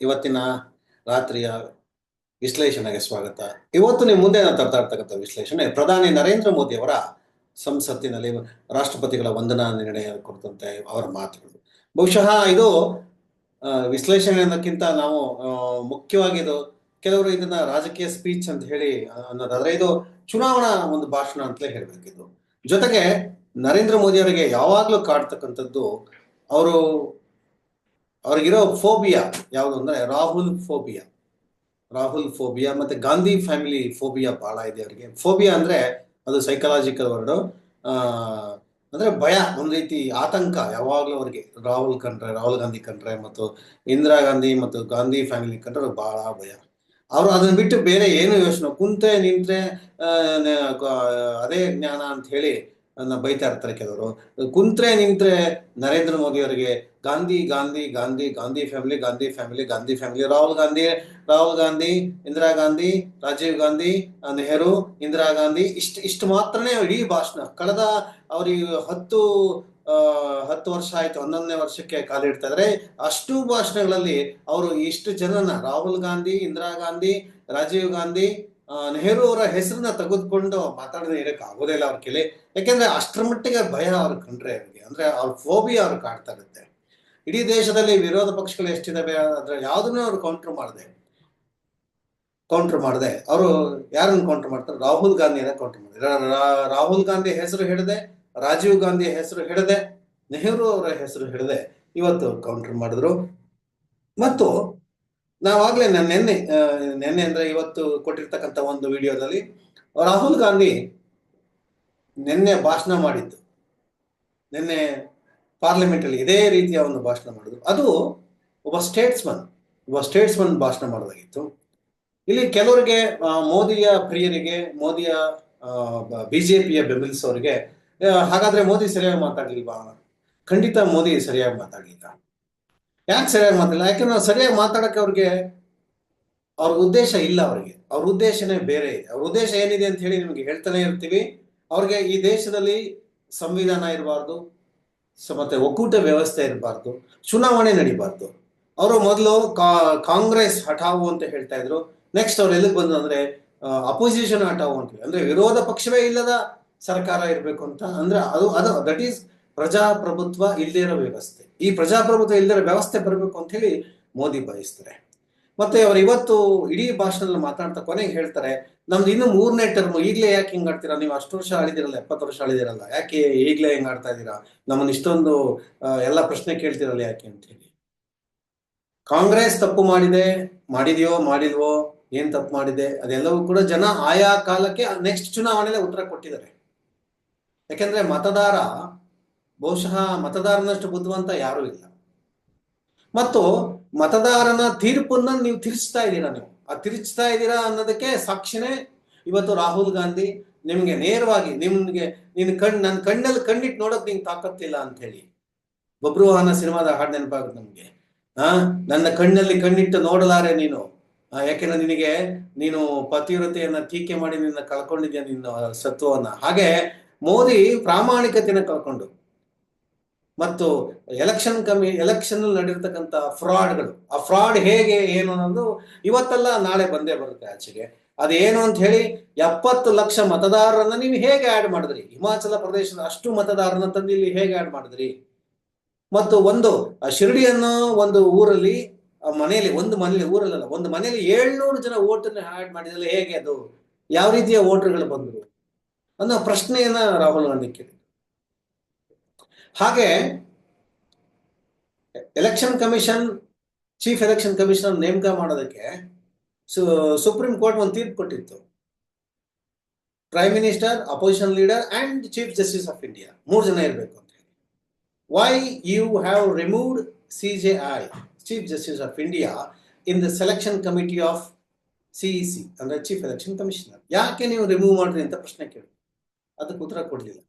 ಇವತ್ತಿನ ರಾತ್ರಿಯ ವಿಶ್ಲೇಷಣೆಗೆ ಸ್ವಾಗತ. ಇವತ್ತು ನಿಮ್ಮ ಮುಂದೆ ನಾನು ತರ್ತಾ ಇರ್ತಕ್ಕಂಥ ವಿಶ್ಲೇಷಣೆ, ಪ್ರಧಾನಿ ನರೇಂದ್ರ ಮೋದಿ ಅವರ ಸಂಸತ್ತಿನಲ್ಲಿ ರಾಷ್ಟ್ರಪತಿಗಳ ವಂದನಾ ನಿರ್ಣಯ ಕುರಿತಂತೆ ಅವರ ಮಾತುಗಳು. ಬಹುಶಃ ಇದು ವಿಶ್ಲೇಷಣೆ ಅನ್ನೋಕ್ಕಿಂತ ನಾವು ಮುಖ್ಯವಾಗಿ ಇದು ಕೆಲವರು ಇದನ್ನ ರಾಜಕೀಯ ಸ್ಪೀಚ್ ಅಂತ ಹೇಳಿ ಅನ್ನೋದಾದ್ರೆ ಇದು ಚುನಾವಣಾ ಒಂದು ಭಾಷಣ ಅಂತಲೇ ಹೇಳ್ಬೇಕಿದು ಜೊತೆಗೆ ನರೇಂದ್ರ ಮೋದಿ ಅವರಿಗೆ ಯಾವಾಗಲೂ ಕಾಡ್ತಕ್ಕಂಥದ್ದು ಅವರು ಅವ್ರಿಗಿರೋ ಫೋಬಿಯಾ ಯಾವುದು ಅಂದ್ರೆ ರಾಹುಲ್ ಫೋಬಿಯಾ. ರಾಹುಲ್ ಫೋಬಿಯಾ ಮತ್ತೆ ಗಾಂಧಿ ಫ್ಯಾಮಿಲಿ ಫೋಬಿಯಾ ಬಹಳ ಇದೆ ಅವರಿಗೆ. ಫೋಬಿಯಾ ಅಂದ್ರೆ ಅದು ಸೈಕಲಾಜಿಕಲ್ ವರ್ಡ್ ಅಂದ್ರೆ ಭಯ, ಒಂದ್ ರೀತಿ ಆತಂಕ ಯಾವಾಗ್ಲೂ ಅವ್ರಿಗೆ. ರಾಹುಲ್ ಕಂಡ್ರೆ, ರಾಹುಲ್ ಗಾಂಧಿ ಕಂಡ್ರೆ ಮತ್ತು ಇಂದಿರಾ ಗಾಂಧಿ ಮತ್ತು ಗಾಂಧಿ ಫ್ಯಾಮಿಲಿ ಕಂಡ್ರೆ ಅವ್ರಿಗೆ ಬಹಳ ಭಯ. ಅವರು ಅದನ್ನ ಬಿಟ್ಟು ಬೇರೆ ಏನು ಯೋಚನೆ ಕುಂತೆ ನಿಂತ್ರೆ ಅದೇ ಜ್ಞಾನ ಅಂತ ಹೇಳಿ ಬೈತಾ ಇರ್ತಾರೆ ಕೆಲವರು. ಕುಂತ್ರೆ ನಿಂತ್ರೆ ನರೇಂದ್ರ ಮೋದಿ ಅವರಿಗೆ Gandhi Gandhi Gandhi Gandhi family Gandhi family Gandhi family Rahul Gandhi Rahul Gandhi, Indira Gandhi, Rajiv Gandhi Nehru, Indira Gandhi, ಇಷ್ಟು ಇಷ್ಟು ಮಾತ್ರನೇ ಇಡೀ ಭಾಷಣ. ಕಳೆದ ಅವ್ರಿಗೆ ಹತ್ತು ಹತ್ತು ವರ್ಷ ಆಯ್ತು, ಹನ್ನೊಂದನೇ ವರ್ಷಕ್ಕೆ ಕಾಲಿಡ್ತಾ ಇದ್ರೆ. ಅಷ್ಟು ಭಾಷಣಗಳಲ್ಲಿ ಅವರು ಇಷ್ಟು ಜನನ, ರಾಹುಲ್ ಗಾಂಧಿ, ಇಂದಿರಾ ಗಾಂಧಿ, ರಾಜೀವ್ ಗಾಂಧಿ ನೆಹರು ಅವರ ಹೆಸರನ್ನ ತೆಗೆದುಕೊಂಡು ಮಾತಾಡದೆ ಇರಕ್ಕೆ ಆಗೋದೇ ಇಲ್ಲ ಅವ್ರ ಕೆಲೆ. ಯಾಕೆಂದ್ರೆ ಅಷ್ಟರ ಮಟ್ಟಿಗೆ ಭಯ ಅವ್ರ ಕಂಡ್ರೆ ಅವ್ರಿಗೆ. ಅಂದ್ರೆ ಅವ್ರ ಫೋಬಿಯಾ ಅವ್ರು ಕಾಡ್ತಾ ಇರುತ್ತೆ. ಇಡೀ ದೇಶದಲ್ಲಿ ವಿರೋಧ ಪಕ್ಷಗಳು ಎಷ್ಟಿದಾವೆ ಅದ್ರ ಯಾವ್ದನ್ನೂ ಅವ್ರು ಕೌಂಟರ್ ಮಾಡಿದೆ ಕೌಂಟರ್ ಮಾಡಿದೆ. ಅವರು ಯಾರನ್ನು ಕೌಂಟರ್ ಮಾಡ್ತಾರೆ? ರಾಹುಲ್ ಗಾಂಧಿಯನ್ನ ಕೌಂಟರ್ ಮಾಡಿದ್ರೆ ರಾಹುಲ್ ಗಾಂಧಿ ಹೆಸರು ಹಿಡದೆ, ರಾಜೀವ್ ಗಾಂಧಿ ಹೆಸರು ಹಿಡದೆ, ನೆಹರು ಅವರ ಹೆಸರು ಹಿಡದೆ ಇವತ್ತು ಕೌಂಟರ್ ಮಾಡಿದ್ರು. ಮತ್ತು ನಾವಾಗ್ಲೇ ನಾನು ನಿನ್ನೆ ನಿನ್ನೆ ಅಂದ್ರೆ ಇವತ್ತು ಕೊಟ್ಟಿರ್ತಕ್ಕಂಥ ಒಂದು ವಿಡಿಯೋದಲ್ಲಿ ರಾಹುಲ್ ಗಾಂಧಿ ನಿನ್ನೆ ಭಾಷಣ ಮಾಡಿದ್ದು. ನಿನ್ನೆ ಪಾರ್ಲಿಮೆಂಟಲ್ಲಿ ಇದೇ ರೀತಿಯ ಒಂದು ಭಾಷಣ ಮಾಡಿದ್ರು. ಅದು ಒಬ್ಬ ಸ್ಟೇಟ್ಸ್ಮನ್ ಒಬ್ಬ ಸ್ಟೇಟ್ಸ್ಮನ್ ಭಾಷಣ ಮಾಡೋದಾಗಿತ್ತು. ಇಲ್ಲಿ ಕೆಲವರಿಗೆ ಮೋದಿಯ ಪ್ರಿಯರಿಗೆ ಮೋದಿಯ ಬಿಜೆಪಿಯ ಬೆಂಬಲಿಸೋರಿಗೆ ಆ, ಹಾಗಾದ್ರೆ ಮೋದಿ ಸರಿಯಾಗಿ ಮಾತಾಡ್ಲಿಲ್ವಾ? ಖಂಡಿತ ಮೋದಿ ಸರಿಯಾಗಿ ಮಾತಾಡ್ಲಿಲ್ಲ. ಯಾಕೆ ಸರಿಯಾಗಿ ಮಾತಾಡಲ್ಲ ಯಾಕಂದ್ರೆ ನಾವು ಸರಿಯಾಗಿ ಮಾತಾಡಕ್ಕೆ ಅವ್ರಿಗೆ ಅವ್ರ ಉದ್ದೇಶ ಇಲ್ಲ ಅವರಿಗೆ. ಅವ್ರ ಉದ್ದೇಶನೇ ಬೇರೆ ಇದೆ. ಅವ್ರ ಉದ್ದೇಶ ಏನಿದೆ ಅಂತ ಹೇಳಿ ನಿಮಗೆ ಹೇಳ್ತಾನೆ ಇರ್ತೀವಿ. ಅವ್ರಿಗೆ ಈ ದೇಶದಲ್ಲಿ ಸಂವಿಧಾನ ಇರಬಾರ್ದು ಮತ್ತೆ ಒಕ್ಕೂಟ ವ್ಯವಸ್ಥೆ ಇರಬಾರ್ದು, ಚುನಾವಣೆ ನಡಿಬಾರ್ದು. ಅವರು ಮೊದಲು ಕಾಂಗ್ರೆಸ್ ಹಠಾವು ಅಂತ ಹೇಳ್ತಾ ಇದ್ರು. ನೆಕ್ಸ್ಟ್ ಅವ್ರು ಎಲ್ಲಿಗೆ ಬಂದ್ರು ಅಂದ್ರೆ ಅಪೋಸಿಷನ್ ಹಠಾವು ಅಂತ. ಅಂದ್ರೆ ವಿರೋಧ ಪಕ್ಷವೇ ಇಲ್ಲದ ಸರ್ಕಾರ ಇರಬೇಕು ಅಂತ. ಅಂದ್ರೆ ಅದು ಅದು ದಟ್ ಈಸ್ ಪ್ರಜಾಪ್ರಭುತ್ವ ಇಲ್ಲದೇ ಇರೋ ವ್ಯವಸ್ಥೆ. ಈ ಪ್ರಜಾಪ್ರಭುತ್ವ ಇಲ್ಲದೇ ವ್ಯವಸ್ಥೆ ಬರಬೇಕು ಅಂತ ಹೇಳಿ ಮೋದಿ ಬಯಸ್ತಾರೆ. ಮತ್ತೆ ಅವ್ರು ಇವತ್ತು ಇಡೀ ಭಾಷಣದಲ್ಲಿ ಮಾತಾಡ್ತಾ ಕೊನೆಗೆ ಹೇಳ್ತಾರೆ, ನಮ್ದು ಇನ್ನು ಮೂರನೇ ಟರ್ಮ್ ಈಗಲೇ ಯಾಕೆ ಹಿಂಗ್ ಆಡ್ತೀರಾ? ನೀವು ಅಷ್ಟು ವರ್ಷ ಆಳಿದಿರಲ್ಲ ಎಪ್ಪತ್ತು ವರ್ಷ ಆಳಿದಿರಲ್ಲ ಯಾಕೆ ಈಗಲೇ ಹೆಂಗ್ ಆಡ್ತಾ ಇದ್ದೀರಾ? ನಮ್ಮನ್ನ ಇಷ್ಟೊಂದು ಎಲ್ಲ ಪ್ರಶ್ನೆ ಕೇಳ್ತಿರಲ್ಲ ಯಾಕೆ? ಅಂತ ಹೇಳಿ. ಕಾಂಗ್ರೆಸ್ ತಪ್ಪು ಮಾಡಿದೆ, ಮಾಡಿದ್ಯೋ ಮಾಡಿದ್ವೋ ಏನ್ ತಪ್ಪು ಮಾಡಿದೆ, ಅದೆಲ್ಲವೂ ಕೂಡ ಜನ ಆಯಾ ಕಾಲಕ್ಕೆ ನೆಕ್ಸ್ಟ್ ಚುನಾವಣೆಲೆ ಉತ್ತರ ಕೊಟ್ಟಿದ್ದಾರೆ. ಯಾಕೆಂದ್ರೆ ಮತದಾರ ಬಹುಶಃ ಮತದಾರನಷ್ಟು ಬುದ್ಧಿವಂತ ಯಾರೂ ಇಲ್ಲ. ಮತ್ತು ಮತದಾರನ ತೀರ್ಪನ್ನ ನೀವು ತಿರ್ಚ್ತಾ ಇದ್ದೀರಾ ನೀವು? ಆ ತಿರ್ಚ್ತಾ ಇದ್ದೀರಾ ಅನ್ನೋದಕ್ಕೆ ಸಾಕ್ಷಿನೇ ಇವತ್ತು ರಾಹುಲ್ ಗಾಂಧಿ ನಿಮಗೆ ನೇರವಾಗಿ ನಿಮ್ಗೆ ನಿನ್ನ ಕಣ್ ನನ್ನ ಕಣ್ಣಲ್ಲಿ ಕಣ್ಣಿಟ್ಟು ನೋಡೋಕೆ ನಿಂಗೆ ತಾಕತ್ತಿಲ್ಲ ಅಂತ ಹೇಳಿ ಬಬ್ರುವಾಹನ ಸಿನಿಮಾದ ಹಾಡು ನೆನಪಾಗುತ್ತೆ ನಮಗೆ. ಆ, ನನ್ನ ಕಣ್ಣಲ್ಲಿ ಕಣ್ಣಿಟ್ಟು ನೋಡಲಾರೆ ನೀನು. ಯಾಕೆಂದ್ರೆ ನಿನಗೆ ನೀನು ಪತಿವ್ರತೆಯನ್ನ ಟೀಕೆ ಮಾಡಿ ನಿನ್ನ ಕಳ್ಕೊಂಡಿದ್ಯಾ ನಿನ್ನ ಸತ್ವವನ್ನ? ಹಾಗೆ ಮೋದಿ ಪ್ರಾಮಾಣಿಕತೆಯನ್ನು ಕಳ್ಕೊಂಡು ಮತ್ತು ಎಲೆಕ್ಷನ್ ಕಮಿ ಎಲೆಕ್ಷನ್ ನಡೆರ್ತಕ್ಕಂಥ ಫ್ರಾಡ್ಗಳು ಆ ಫ್ರಾಡ್ ಹೇಗೆ, ಏನು ಅನ್ನೋದು ಇವತ್ತೆಲ್ಲ ನಾಳೆ ಬಂದೇ ಬರುತ್ತೆ ಆಚೆಗೆ. ಅದೇನು ಅಂತ ಹೇಳಿ, ಎಪ್ಪತ್ತು ಲಕ್ಷ ಮತದಾರರನ್ನ ನೀವು ಹೇಗೆ ಆಡ್ ಮಾಡಿದ್ರಿ? ಹಿಮಾಚಲ ಪ್ರದೇಶದ ಅಷ್ಟು ಮತದಾರರನ್ನ ತಂದು ಇಲ್ಲಿ ಹೇಗೆ ಆಡ್ ಮಾಡಿದ್ರಿ? ಮತ್ತು ಒಂದು ಶಿರ್ಡಿ ಅನ್ನೋ ಒಂದು ಊರಲ್ಲಿ ಮನೆಯಲ್ಲಿ, ಒಂದು ಮನೆಯಲ್ಲಿ ಊರಲ್ಲ ಒಂದು ಮನೆಯಲ್ಲಿ ಏಳ್ನೂರು ಜನ ಓಟನ್ನ ಆಡ್ ಮಾಡಿದ್ರೆ ಹೇಗೆ ಅದು? ಯಾವ ರೀತಿಯ ವೋಟರ್ಗಳು ಬಂದರು? ಅನ್ನೋ ಪ್ರಶ್ನೆಯನ್ನ ರಾಹುಲ್ ಗಾಂಧಿ ಕೇಳಿ ಹಾಗೆ election commission chief election commissioner ನೇಮಕ ಮಾಡೋದಕ್ಕೆ ಸುಪ್ರೀಂ ಕೋರ್ಟ್ ಒಂದು ತೀರ್ಪು ಕೊಟ್ಟಿತ್ತು. Prime minister opposition leader and chief justice of India ಮೂರು ಜನ ಇರಬೇಕು ಅಂತ ಹೇಳಿ. Why you have removed C J I chief justice of India in the selection committee of CEC ಅಂದ್ರೆ ಚೀಫ್ ಎಲೆಕ್ಷನ್ ಕಮಿಷನರ್ ಯಾಕೆ ನೀವು ರಿಮೂವ್ ಮಾಡ್ರಿ ಅಂತ ಪ್ರಶ್ನೆ ಕೇಳಿ. ಅದಕ್ಕೆ ಉತ್ತರ ಕೊಡ್ಲಿಲ್ಲ.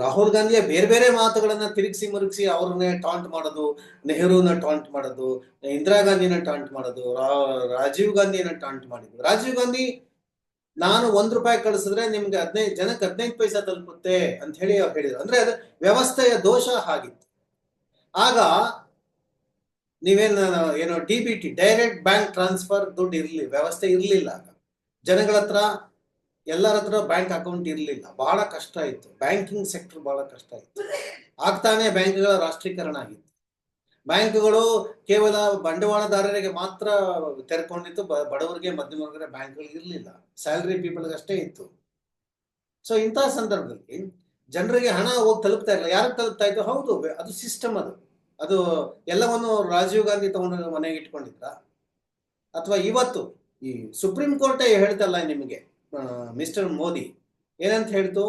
ರಾಹುಲ್ ಗಾಂಧಿಯ ಬೇರೆ ಬೇರೆ ಮಾತುಗಳನ್ನ ತಿರುಗಿಸಿ ಮುರುಗಿಸಿ ಅವ್ರನ್ನೇ ಟಾಂಟ್ ಮಾಡೋದು, ನೆಹರೂನ ಟಾಂಟ್ ಮಾಡೋದು, ಇಂದಿರಾ ಗಾಂಧಿನ ಟಾಂಟ್ ಮಾಡೋದು ರಾಜೀವ್ ಗಾಂಧಿನ ಟಾಂಟ್ ಮಾಡಿದ್ರು ರಾಜೀವ್ ಗಾಂಧಿ, ನಾನು ಒಂದ್ ರೂಪಾಯಿ ಕಳಿಸಿದ್ರೆ ನಿಮ್ಗೆ ಹದಿನೈದು ಜನಕ್ಕೆ ಹದಿನೈದು ಪೈಸಾ ತಲುಪುತ್ತೆ ಅಂತ ಹೇಳಿ ಅವ್ರು ಹೇಳಿದ್ರು. ಅಂದ್ರೆ ಅದು ವ್ಯವಸ್ಥೆಯ ದೋಷ ಆಗಿತ್ತು ಆಗ ನೀವೇನು, ಏನು D B T direct bank transfer ದುಡ್ಡು ಇರ್ಲಿ, ವ್ಯವಸ್ಥೆ ಇರ್ಲಿಲ್ಲ ಆಗ. ಜನಗಳ ಹತ್ರ ಎಲ್ಲರ ಹತ್ರ ಬ್ಯಾಂಕ್ ಅಕೌಂಟ್ ಇರಲಿಲ್ಲ. ಬಹಳ ಕಷ್ಟ ಇತ್ತು ಬ್ಯಾಂಕಿಂಗ್ ಸೆಕ್ಟರ್ ಬಹಳ ಕಷ್ಟ ಇತ್ತು ಆಗ್ತಾನೆ ಬ್ಯಾಂಕ್ಗಳ ರಾಷ್ಟ್ರೀಕರಣ ಆಗಿತ್ತು. ಬ್ಯಾಂಕ್ಗಳು ಕೇವಲ ಬಂಡವಾಳದಾರರಿಗೆ ಮಾತ್ರ ತೆರೆಕೊಂಡಿತ್ತು ಬಡವರಿಗೆ, ಮಧ್ಯಮ ವರ್ಗದ ಬ್ಯಾಂಕ್ಗಳು ಇರಲಿಲ್ಲ. ಸ್ಯಾಲರಿ ಪೀಪಲ್ಗೆ ಅಷ್ಟೇ ಇತ್ತು. ಸೊ ಇಂತಹ ಸಂದರ್ಭದಲ್ಲಿ ಜನರಿಗೆ ಹಣ ಹೋಗಿ ತಲುಪ್ತಾ ಇರಲಿಲ್ಲ. ಯಾರಿಗೆ ತಲುಪ್ತಾ ಇತ್ತು? ಹೌದು ಅದು ಸಿಸ್ಟಮ್ ಅದು. ಅದು ಎಲ್ಲವನ್ನು ರಾಜೀವ್ ಗಾಂಧಿ ತಗೊಂಡು ಮನೆಗೆ ಇಟ್ಕೊಂಡಿದ್ರ? ಅಥವಾ ಇವತ್ತು ಈ ಸುಪ್ರೀಂ ಕೋರ್ಟೇ ಹೇಳ್ತಲ್ಲ ನಿಮಗೆ? ಮಿಸ್ಟರ್ ಮೋದಿ, ಏನಂತ ಹೇಳ್ತು?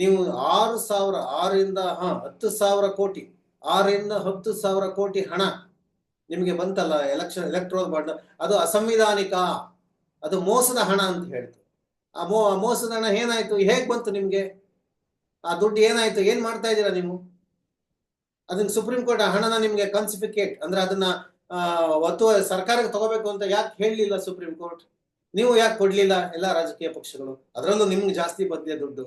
ನೀವು ಆರು ಸಾವಿರ ಆರರಿಂದ ಹಾ, ಹತ್ತು ಸಾವಿರ ಕೋಟಿ ಆರರಿಂದ ಹತ್ತು ಸಾವಿರ ಕೋಟಿ ಹಣ ನಿಮಗೆ ಬಂತಲ್ಲ ಎಲೆಕ್ಷನ್ ಎಲೆಕ್ಟ್ರೋಲ್ ಬಾಂಡ್ ಅದು ಅಸಂವಿಧಾನಿಕ, ಅದು ಮೋಸದ ಹಣ ಅಂತ ಹೇಳ್ತು. ಆ ಮೋ ಮೋಸದ ಹಣ ಏನಾಯ್ತು? ಹೇಗ್ ಬಂತು ನಿಮ್ಗೆ? ಆ ದುಡ್ಡು ಏನಾಯ್ತು? ಏನ್ ಮಾಡ್ತಾ ಇದ್ದೀರಾ ನೀವು? ಅದನ್ನ ಸುಪ್ರೀಂ ಕೋರ್ಟ್ ಆ ಹಣನ ನಿಮ್ಗೆ ಕನ್ಸಿಫಿಕೇಟ್ ಅಂದ್ರೆ ಅದನ್ನ ಒತ್ತು ಸರ್ಕಾರಕ್ಕೆ ತಗೋಬೇಕು ಅಂತ ಯಾಕೆ ಹೇಳಲಿಲ್ಲ ಸುಪ್ರೀಂ ಕೋರ್ಟ್ ನೀವು ಯಾಕೆ ಕೊಡ್ಲಿಲ್ಲ ಎಲ್ಲಾ ರಾಜಕೀಯ ಪಕ್ಷಗಳು? ಅದರಲ್ಲೂ ನಿಮ್ಗೆ ಜಾಸ್ತಿ ಬಂದಿದೆ ದುಡ್ಡು.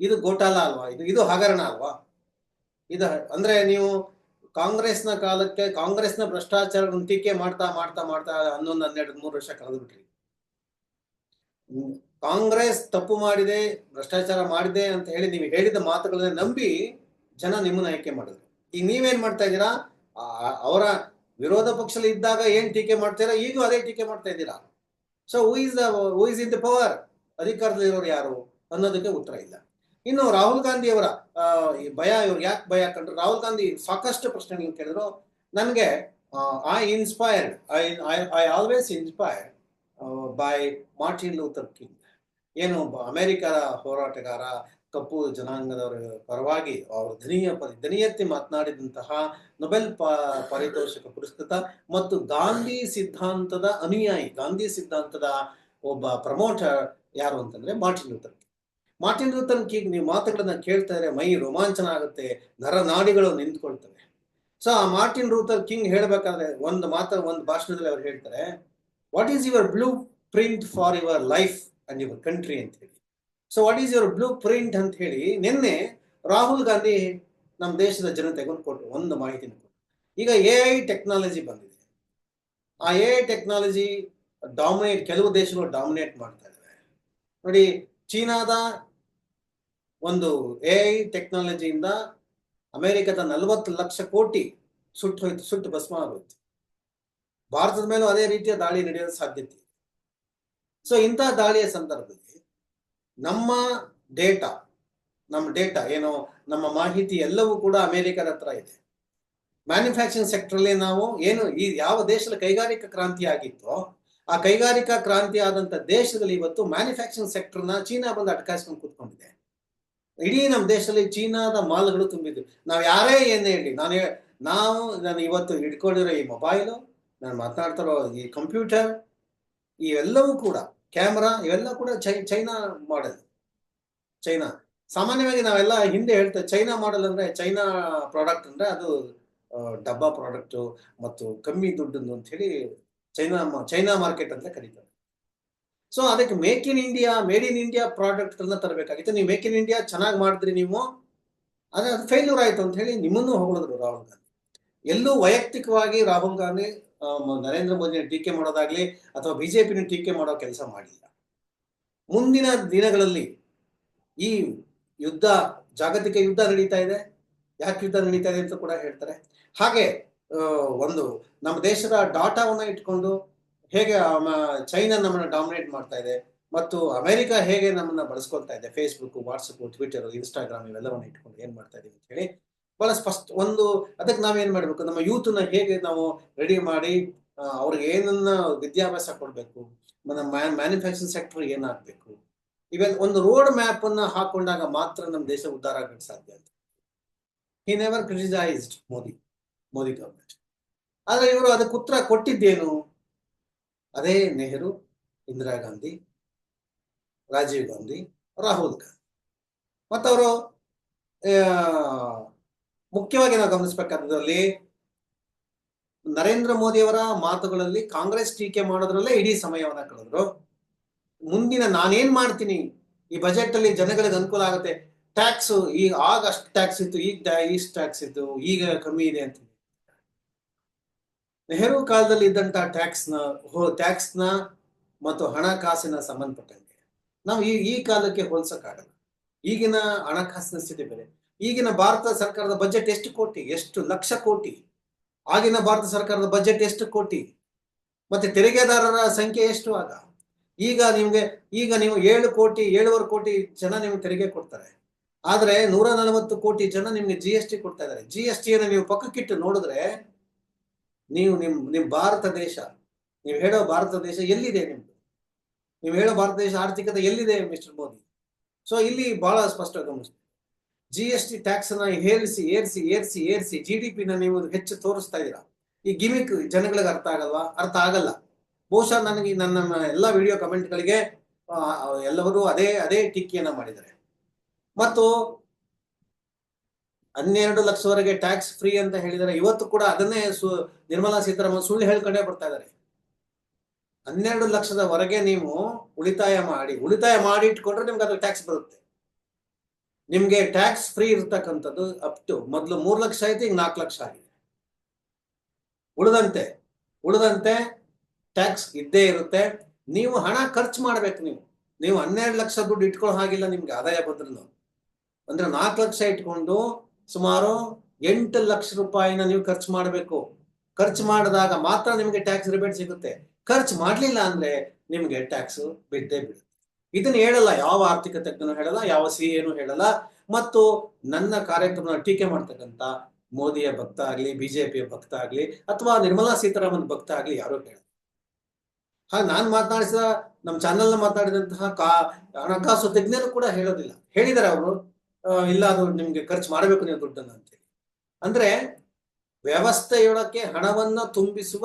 ಇದು ಗೋಟಾಲ ಅಲ್ವಾ? ಇದು ಇದು ಹಗರಣ ಅಲ್ವಾ? ಇದು ಅಂದ್ರೆ ನೀವು ಕಾಂಗ್ರೆಸ್ನ ಕಾಲಕ್ಕೆ, ಕಾಂಗ್ರೆಸ್ನ ಭ್ರಷ್ಟಾಚಾರ ಟೀಕೆ ಮಾಡ್ತಾ ಮಾಡ್ತಾ ಮಾಡ್ತಾ ಹನ್ನೊಂದು, ಹನ್ನೆರಡು, ಮೂರು ವರ್ಷ ಕಳೆದು ಬಿಟ್ರಿ ಕಾಂಗ್ರೆಸ್ ತಪ್ಪು ಮಾಡಿದೆ, ಭ್ರಷ್ಟಾಚಾರ ಮಾಡಿದೆ ಅಂತ ಹೇಳಿ ನೀವು ಹೇಳಿದ ಮಾತುಗಳನ್ನ ನಂಬಿ ಜನ ನಿಮ್ಮನ್ನ ಆಯ್ಕೆ ಮಾಡಿದ್ರು. ಈಗ ನೀವೇನ್ ಮಾಡ್ತಾ ಇದ್ದೀರಾ? ಅವರ ವಿರೋಧ ಪಕ್ಷದಲ್ಲಿ ಇದ್ದಾಗ ಏನ್ ಟೀಕೆ ಮಾಡ್ತೀರಾ? ಈಗ ಅದೇ ಟೀಕೆ ಮಾಡ್ತಾ ಇದ್ದೀರಾ? So who is who is in the power ಅಧಿಕಾರದಲ್ಲಿರೋರು ಯಾರು ಅನ್ನೋದಕ್ಕೆ ಉತ್ತರ ಇಲ್ಲ. ಇನ್ನು ರಾಹುಲ್ ಗಾಂಧಿ ಅವರ ಈ ಭಯ, ಇವ್ರು ಯಾಕೆ ಭಯ ಕಂಡ್ರು? ರಾಹುಲ್ ಗಾಂಧಿ ಸಾಕಷ್ಟು ಪ್ರಶ್ನೆಗಳನ್ನು ಕೇಳಿದ್ರು. ನನಗೆ I inspired I I always inspired by Martin Luther King ಏನು, ಅಮೆರಿಕದ ಹೋರಾಟಗಾರ ಕಪ್ಪು ಜನಾಂಗದವರ ಪರವಾಗಿ ಅವರು ಧನಿಯ ಪ- ಧ್ವನಿ ಮಾತನಾಡಿದಂತಹ ನೊಬೆಲ್ ಪಾರಿತೋಷಕ ಪುರಸ್ಕೃತ ಮತ್ತು ಗಾಂಧಿ ಸಿದ್ಧಾಂತದ ಅನುಯಾಯಿ, ಗಾಂಧಿ ಸಿದ್ಧಾಂತದ ಒಬ್ಬ ಪ್ರಮೋಟರ್ ಯಾರು ಅಂತಂದ್ರೆ Martin Luther. Martin Luther King ನೀವು ಮಾತುಗಳನ್ನ ಕೇಳ್ತಾ ಇದ್ರೆ ಮೈ ರೋಮಾಂಚನ ಆಗುತ್ತೆ ನರನಾಡಿಗಳು ನಿಂತ್ಕೊಳ್ತವೆ. ಸೊ ಆ ಮಾರ್ಟಿನ್ ಲೂಥರ್ ಕಿಂಗ್ ಹೇಳ್ಬೇಕಾದ್ರೆ ಒಂದು ಮಾತ ಒಂದು ಭಾಷಣದಲ್ಲಿ ಅವ್ರು ಹೇಳ್ತಾರೆ what is your blueprint for your life and your country ಅಂತ ಹೇಳಿ. So what is your blueprint ಅಂತ ಹೇಳಿ ನಿನ್ನೆ ರಾಹುಲ್ ಗಾಂಧಿ ನಮ್ಮ ದೇಶದ ಜನತೆಗೊಂದು ಕೊಟ್ಟು ಕೊಟ್ಟರು ಒಂದು ಮಾಹಿತಿನ ಕೊಟ್ಟರು ಈಗ ಎ ಐ ಟೆಕ್ನಾಲಜಿ ಬಂದಿದೆ. ಆ ಎ ಐ ಟೆಕ್ನಾಲಜಿ ಡಾಮಿನೇಟ್ ಕೆಲವು ದೇಶಗಳು ಡಾಮಿನೇಟ್ ಮಾಡ್ತಾ ಇದ್ದಾರೆ ನೋಡಿ, ಚೀನಾದ ಒಂದು ಎ ಐ ಟೆಕ್ನಾಲಜಿಯಿಂದ ಅಮೆರಿಕದ ನಲವತ್ತು ಲಕ್ಷ ಕೋಟಿ ಸುಟ್ಟು ಹೋಯ್ತು, ಸುಟ್ಟು ಭಸ್ಮ ಆಗೋಯ್ತು. ಭಾರತದ ಮೇಲೂ ಅದೇ ರೀತಿಯ ದಾಳಿ ನಡೆಯೋ ಸಾಧ್ಯತೆ ಸೊ ಇಂತಹ ದಾಳಿಯ ಸಂದರ್ಭದಲ್ಲಿ ನಮ್ಮ ಡೇಟಾ ನಮ್ಮ ಡೇಟಾ, ಏನು, ನಮ್ಮ ಮಾಹಿತಿ ಎಲ್ಲವೂ ಕೂಡ ಅಮೇರಿಕಾದ ಹತ್ರ ಇದೆ. ಮ್ಯಾನುಫ್ಯಾಕ್ಚರಿಂಗ್ ಅಲ್ಲಿ ನಾವು ಏನು ಈ ಯಾವ ದೇಶದ ಕೈಗಾರಿಕಾ ಕ್ರಾಂತಿ ಆಗಿತ್ತೋ, ಆ ಕೈಗಾರಿಕಾ ಕ್ರಾಂತಿ ಆದಂತ ದೇಶದಲ್ಲಿ ಇವತ್ತು ಮ್ಯಾನುಫ್ಯಾಕ್ಚರಿಂಗ್ ಸೆಕ್ಟರ್ನ ಚೀನಾ ಬಂದು ಅಟಕಾಯಿಸ್ಕೊಂಡು ಕೂತ್ಕೊಂಡಿದೆ. ಇಡೀ ನಮ್ಮ ದೇಶದಲ್ಲಿ ಚೀನಾದ ಮಾಲ್ಗಳು ತುಂಬಿದ್ವು. ನಾವು ಯಾರೇ ಏನೇ ಹೇಳಿ ನಾನು, ನಾವು, ನಾನು ಇವತ್ತು ಹಿಡ್ಕೊಂಡಿರೋ ಈ ಮೊಬೈಲು, ನಾನು ಮಾತನಾಡ್ತಿರೋ ಈ ಕಂಪ್ಯೂಟರ್ ಇವೆಲ್ಲವೂ ಕೂಡ ಕ್ಯಾಮ್ರಾ ಇವೆಲ್ಲ ಕೂಡ ಚೈ, ಚೈನಾ ಮಾಡೆಲ್ ಚೈನಾ. ಸಾಮಾನ್ಯವಾಗಿ ನಾವೆಲ್ಲ ಹಿಂದೆ ಹೇಳ್ತೇವೆ, ಚೈನಾ ಮಾಡೆಲ್ ಅಂದ್ರೆ ಚೈನಾ ಪ್ರಾಡಕ್ಟ್ ಅಂದ್ರೆ ಅದು ಡಬ್ಬಾ ಪ್ರಾಡಕ್ಟು ಮತ್ತು ಕಮ್ಮಿ ದುಡ್ಡು ಅಂತ ಹೇಳಿ ಚೈನಾ ಚೈನಾ ಮಾರ್ಕೆಟ್ ಅಂತ ಕರೀತಾರೆ. ಸೊ ಅದಕ್ಕೆ make in India made in India product ಅನ್ನ ತರಬೇಕಾಗಿತ್ತು. ನೀವು ಮೇಕ್ ಇನ್ ಇಂಡಿಯಾ ಚೆನ್ನಾಗಿ ಮಾಡಿದ್ರಿ ನೀವು, ಅದೇ, ಅದು ಫೇಲ್ಯೂರ್ ಆಯಿತು ಅಂತ ಹೇಳಿ ನಿಮ್ಮನ್ನು ಹೊಗಳಿದ್ರು ರಾಹುಲ್ ಗಾಂಧಿ. ಎಲ್ಲೂ ವೈಯಕ್ತಿಕವಾಗಿ ರಾಹುಲ್ ಗಾಂಧಿ ನರೇಂದ್ರ ಮೋದಿನ ಟೀಕೆ ಮಾಡೋದಾಗ್ಲಿ ಅಥವಾ ಬಿಜೆಪಿನ ಟೀಕೆ ಮಾಡೋ ಕೆಲಸ ಮಾಡಿಲ್ಲ. ಮುಂದಿನ ದಿನಗಳಲ್ಲಿ ಈ ಯುದ್ಧ, ಜಾಗತಿಕ ಯುದ್ಧ ನಡೀತಾ ಇದೆ. ಯಾಕೆ ಯುದ್ಧ ನಡೀತಾ ಇದೆ ಅಂತ ಕೂಡ ಹೇಳ್ತಾರೆ. ಹಾಗೆ ಒಂದು ನಮ್ಮ ದೇಶದ ಡಾಟಾವನ್ನು ಇಟ್ಕೊಂಡು ಹೇಗೆ ಚೈನಾ ನಮ್ಮನ್ನ ಡಾಮಿನೇಟ್ ಮಾಡ್ತಾ ಇದೆ ಮತ್ತು ಅಮೆರಿಕ ಹೇಗೆ ನಮ್ಮನ್ನ ಬಳಸ್ಕೊಳ್ತಾ ಇದೆ ಫೇಸ್ಬುಕ್ ವಾಟ್ಸಪ್ ಟ್ವಿಟರ್ ಇನ್ಸ್ಟಾಗ್ರಾಮ್ ಇವೆಲ್ಲವನ್ನ ಇಟ್ಕೊಂಡು ಏನ್ ಮಾಡ್ತಾ ಇದೀವಿ ಅಂತ ಹೇಳಿ ಬಹಳ ಸ್ಪಷ್ಟ, ಒಂದು ಅದಕ್ಕೆ ನಾವೇನ್ ಮಾಡ್ಬೇಕು, ನಮ್ಮ ಯೂತ್ನ ಹೇಗೆ ನಾವು ರೆಡಿ ಮಾಡಿ ಅವ್ರಿಗೆ ಏನನ್ನ ವಿದ್ಯಾಭ್ಯಾಸ ಕೊಡ್ಬೇಕು, ನಮ್ಮ ಮ್ಯಾನುಫ್ಯಾಕ್ಚರಿಂಗ್ ಸೆಕ್ಟರ್ ಏನಾಗಬೇಕು. ಇವೆಲ್ಲ ಒಂದು ರೋಡ್ ಮ್ಯಾಪ್ ಅನ್ನ ಹಾಕೊಂಡಾಗ ಮಾತ್ರ ನಮ್ಮ ದೇಶ ಉದ್ಧಾರ ಆಗಕ್ಕೆ ಸಾಧ್ಯ ಅಂತ. He never criticised Modi Modi government ಆದ್ರೆ ಇವರು ಅದಕ್ಕೆ ಉತ್ತರ ಕೊಟ್ಟಿದ್ದೇನು? ಅದೇ ನೆಹರು, ಇಂದಿರಾ ಗಾಂಧಿ, ರಾಜೀವ್ ಗಾಂಧಿ, ರಾಹುಲ್ ಗಾಂಧಿ. ಮತ್ತವರು ಮುಖ್ಯವಾಗಿ ನಾವು ಗಮನಿಸಬೇಕಾದ್ರಲ್ಲಿ ನರೇಂದ್ರ ಮೋದಿಯವರ ಮಾತುಗಳಲ್ಲಿ ಕಾಂಗ್ರೆಸ್ ಟೀಕೆ ಮಾಡೋದ್ರಲ್ಲೇ ಇಡೀ ಸಮಯವನ್ನ ಕಳೆದ್ರು. ಮುಂದಿನ ನಾನೇನ್ ಮಾಡ್ತೀನಿ? ಈ ಬಜೆಟ್ ಅಲ್ಲಿ ಜನಗಳಿಗೆ ಅನುಕೂಲ ಆಗುತ್ತೆ. ಟ್ಯಾಕ್ಸ್ ಈಗ ಆಗ ಅಷ್ಟು ಟ್ಯಾಕ್ಸ್ ಇತ್ತು, ಈಗ ಈಸ್ಟ್ ಟ್ಯಾಕ್ಸ್ ಇತ್ತು ಈಗ ಕಮ್ಮಿ ಇದೆ ಅಂತ. ನೆಹರು ಕಾಲದಲ್ಲಿ ಇದ್ದಂತ ಟ್ಯಾಕ್ಸ್ನ ಟ್ಯಾಕ್ಸ್ನ ಮತ್ತು ಹಣಕಾಸಿನ ಸಂಬಂಧಪಟ್ಟಂತೆ ನಾವು ಈ ಈ ಕಾಲಕ್ಕೆ ಹೋಲ್ಸಕ್ಕಾಗಲ್ಲ. ಈಗಿನ ಹಣಕಾಸಿನ ಸ್ಥಿತಿ ಬೇರೆ. ಈಗಿನ ಭಾರತ ಸರ್ಕಾರದ ಬಜೆಟ್ ಎಷ್ಟು ಕೋಟಿ? ಎಷ್ಟು ಲಕ್ಷ ಕೋಟಿ? ಆಗಿನ ಭಾರತ ಸರ್ಕಾರದ ಬಜೆಟ್ ಎಷ್ಟು ಕೋಟಿ? ಮತ್ತೆ ತೆರಿಗೆದಾರರ ಸಂಖ್ಯೆ ಎಷ್ಟು ಆಗ? ಈಗ ನಿಮಗೆ, ಈಗ ನೀವು ಏಳು ಕೋಟಿ, ಏಳುವರೆ ಕೋಟಿ ಜನ ನಿಮ್ಗೆ ತೆರಿಗೆ ಕೊಡ್ತಾರೆ. ಆದ್ರೆ ನೂರ ನಲವತ್ತು ಕೋಟಿ ಜನ ನಿಮ್ಗೆ ಜಿ ಎಸ್ ಟಿ ಕೊಡ್ತಾ ಇದ್ದಾರೆ. ಜಿ ಎಸ್ ಟಿಯನ್ನು ನೀವು ಪಕ್ಕಕ್ಕಿಟ್ಟು ನೋಡಿದ್ರೆ ನೀವು ನಿಮ್ ನಿಮ್ ಭಾರತ ದೇಶ, ನೀವು ಹೇಳೋ ಭಾರತ ದೇಶ ಎಲ್ಲಿದೆ ನಿಮ್ದು? ನೀವು ಹೇಳೋ ಭಾರತ ದೇಶ ಆರ್ಥಿಕತೆ ಎಲ್ಲಿದೆ ಮಿಸ್ಟರ್ ಮೋದಿ? ಸೊ ಇಲ್ಲಿ ಬಹಳ ಸ್ಪಷ್ಟ ಗಮನಿಸ್ತೀವಿ ಜಿ ಎಸ್ ಟಿ ಟ್ಯಾಕ್ಸ್ನ ಏರಿಸಿ ಏರಿಸಿ ಏರಿಸಿ ಏರಿಸಿ ಜಿ ಡಿ ಪಿನ ನೀವು ಹೆಚ್ಚು ತೋರಿಸ್ತಾ ಇದ್ದೀರಾ? ಈ ಗಿಮಿಕ್ ಜನಗಳಿಗೆ ಅರ್ಥ ಆಗಲ್ವಾ? ಅರ್ಥ ಆಗಲ್ಲ. ಬಹುಶಃ ನನಗೆ ನನ್ನ ಎಲ್ಲ ವಿಡಿಯೋ ಕಮೆಂಟ್ಗಳಿಗೆ ಎಲ್ಲರೂ ಅದೇ ಅದೇ ಟೀಕೆಯನ್ನ ಮಾಡಿದ್ದಾರೆ. ಮತ್ತು ಹನ್ನೆರಡು ಲಕ್ಷವರೆಗೆ ಟ್ಯಾಕ್ಸ್ ಫ್ರೀ ಅಂತ ಹೇಳಿದರೆ ಇವತ್ತು ಕೂಡ ಅದನ್ನೇ ಸು, ನಿರ್ಮಲಾ ಸೀತಾರಾಮನ್ ಸುಳ್ಳು ಹೇಳ್ಕೊಂಡೇ ಬರ್ತಾ ಇದ್ದಾರೆ. ಹನ್ನೆರಡು ಲಕ್ಷದವರೆಗೆ ನೀವು ಉಳಿತಾಯ ಮಾಡಿ ಉಳಿತಾಯ ಮಾಡಿ ಇಟ್ಕೊಂಡ್ರೆ ನಿಮ್ಗೆ ಅದ್ರ ಟ್ಯಾಕ್ಸ್ ಬರುತ್ತೆ. ನಿಮ್ಗೆ ಟ್ಯಾಕ್ಸ್ ಫ್ರೀ ಇರತಕ್ಕಂಥದ್ದು ಅಪ್ ಟು ಮೊದಲು ಮೂರು ಲಕ್ಷ ಆಯ್ತು, ಈಗ ನಾಲ್ಕು ಲಕ್ಷ ಆಗಿದೆ. ಉಳಿದಂತೆ ಉಳಿದಂತೆ ಟ್ಯಾಕ್ಸ್ ಇದ್ದೇ ಇರುತ್ತೆ. ನೀವು ಹಣ ಖರ್ಚು ಮಾಡ್ಬೇಕು ನೀವು. ನೀವು ಹನ್ನೆರಡು ಲಕ್ಷ ದುಡ್ಡು ಇಟ್ಕೊಳ್ಳೋ ಹಾಗಿಲ್ಲ ನಿಮ್ಗೆ ಆದಾಯ ಬಂದ್ರೂ ಅಂದ್ರೆ ನಾಲ್ಕು ಲಕ್ಷ ಇಟ್ಕೊಂಡು ಸುಮಾರು ಎಂಟು ಲಕ್ಷ ರೂಪಾಯಿನ ನೀವು ಖರ್ಚು ಮಾಡಬೇಕು. ಖರ್ಚು ಮಾಡಿದಾಗ ಮಾತ್ರ ನಿಮಗೆ ಟ್ಯಾಕ್ಸ್ ರಿಬೇಟ್ ಸಿಗುತ್ತೆ. ಖರ್ಚು ಮಾಡಲಿಲ್ಲ ಅಂದ್ರೆ ನಿಮಗೆ ಟ್ಯಾಕ್ಸ್ ಬಿದ್ದೇ ಬಿಡುತ್ತೆ. ಇದನ್ನ ಹೇಳಲ್ಲ, ಯಾವ ಆರ್ಥಿಕ ತಜ್ಞನು ಹೇಳಲ್ಲ, ಯಾವ ಸಿ ಏನು ಹೇಳಲ್ಲ. ಮತ್ತು ನನ್ನ ಕಾರ್ಯಕ್ರಮನ ಟೀಕೆ ಮಾಡ್ತಕ್ಕಂತ ಮೋದಿಯ ಭಕ್ತ ಆಗ್ಲಿ ಬಿಜೆಪಿಯ ಭಕ್ತ ಆಗ್ಲಿ, ಅಥವಾ ನಿರ್ಮಲಾ ಸೀತಾರಾಮನ್ ಭಕ್ತ ಆಗ್ಲಿ ಯಾರು ಹೇಳಲ್ಲ. ಹಾಗೆ ನಾನು ಮಾತನಾಡಿಸಿದ ನಮ್ಮ ಚಾನೆಲ್ ಮಾತನಾಡಿದಂತಹ ಕಾ, ಹಣಕಾಸು ತಜ್ಞರು ಕೂಡ ಹೇಳೋದಿಲ್ಲ. ಹೇಳಿದಾರೆ ಅವರು. ಇಲ್ಲ ಅದು ನಿಮ್ಗೆ ಖರ್ಚು ಮಾಡಬೇಕು ನೀವು ದುಡ್ಡನ್ನ ಅಂತೇಳಿ. ಅಂದ್ರೆ ವ್ಯವಸ್ಥೆಯೊಳಕ್ಕೆ ಹಣವನ್ನ ತುಂಬಿಸುವ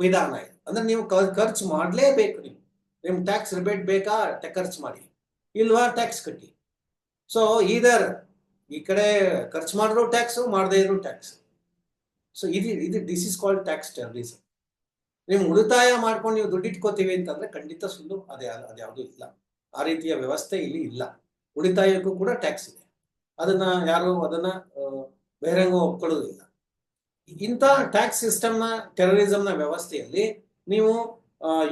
ವಿಧಾನ ಇದು. ಅಂದ್ರೆ ನೀವು ಖರ್ಚು ಮಾಡಲೇಬೇಕು ನೀವು ನಿಮ್ ಟ್ಯಾಕ್ಸ್ ರಿಬೇಟ್ ಬೇಕಾ? ಖರ್ಚು ಮಾಡಿ. ಇಲ್ವಾ? ಟ್ಯಾಕ್ಸ್ ಕಟ್ಟಿ. ಸೊ ಇದರ್ ಈ ಕಡೆ ಖರ್ಚು ಮಾಡಿದ್ರು ಟ್ಯಾಕ್ಸ್ ಮಾಡದೇ ಇದ್ರು ಟ್ಯಾಕ್ಸ್ ಸೊ ಇದು ಇದು this is called tax terrorism ನೀವು ಉಳಿತಾಯ ಮಾಡ್ಕೊಂಡು ನೀವು ದುಡ್ಡು ಇಟ್ಕೋತೀವಿ ಅಂತಂದ್ರೆ ಖಂಡಿತ ಸುಳ್ಳು. ಅದೇ ಅದ್ಯಾವುದೂ ಇಲ್ಲ. ಆ ರೀತಿಯ ವ್ಯವಸ್ಥೆ ಇಲ್ಲಿ ಇಲ್ಲ. ಉಳಿತಾಯಕ್ಕೂ ಕೂಡ ಟ್ಯಾಕ್ಸ್ ಇದೆ. ಅದನ್ನ ಯಾರು, ಅದನ್ನ ಬಹಿರಂಗ ಒಪ್ಕೊಳ್ಳೋದಿಲ್ಲ. ಇಂಥ ಟ್ಯಾಕ್ಸ್ ಸಿಸ್ಟಮ್ನ ಟೆರರಿಸಂನ ವ್ಯವಸ್ಥೆಯಲ್ಲಿ ನೀವು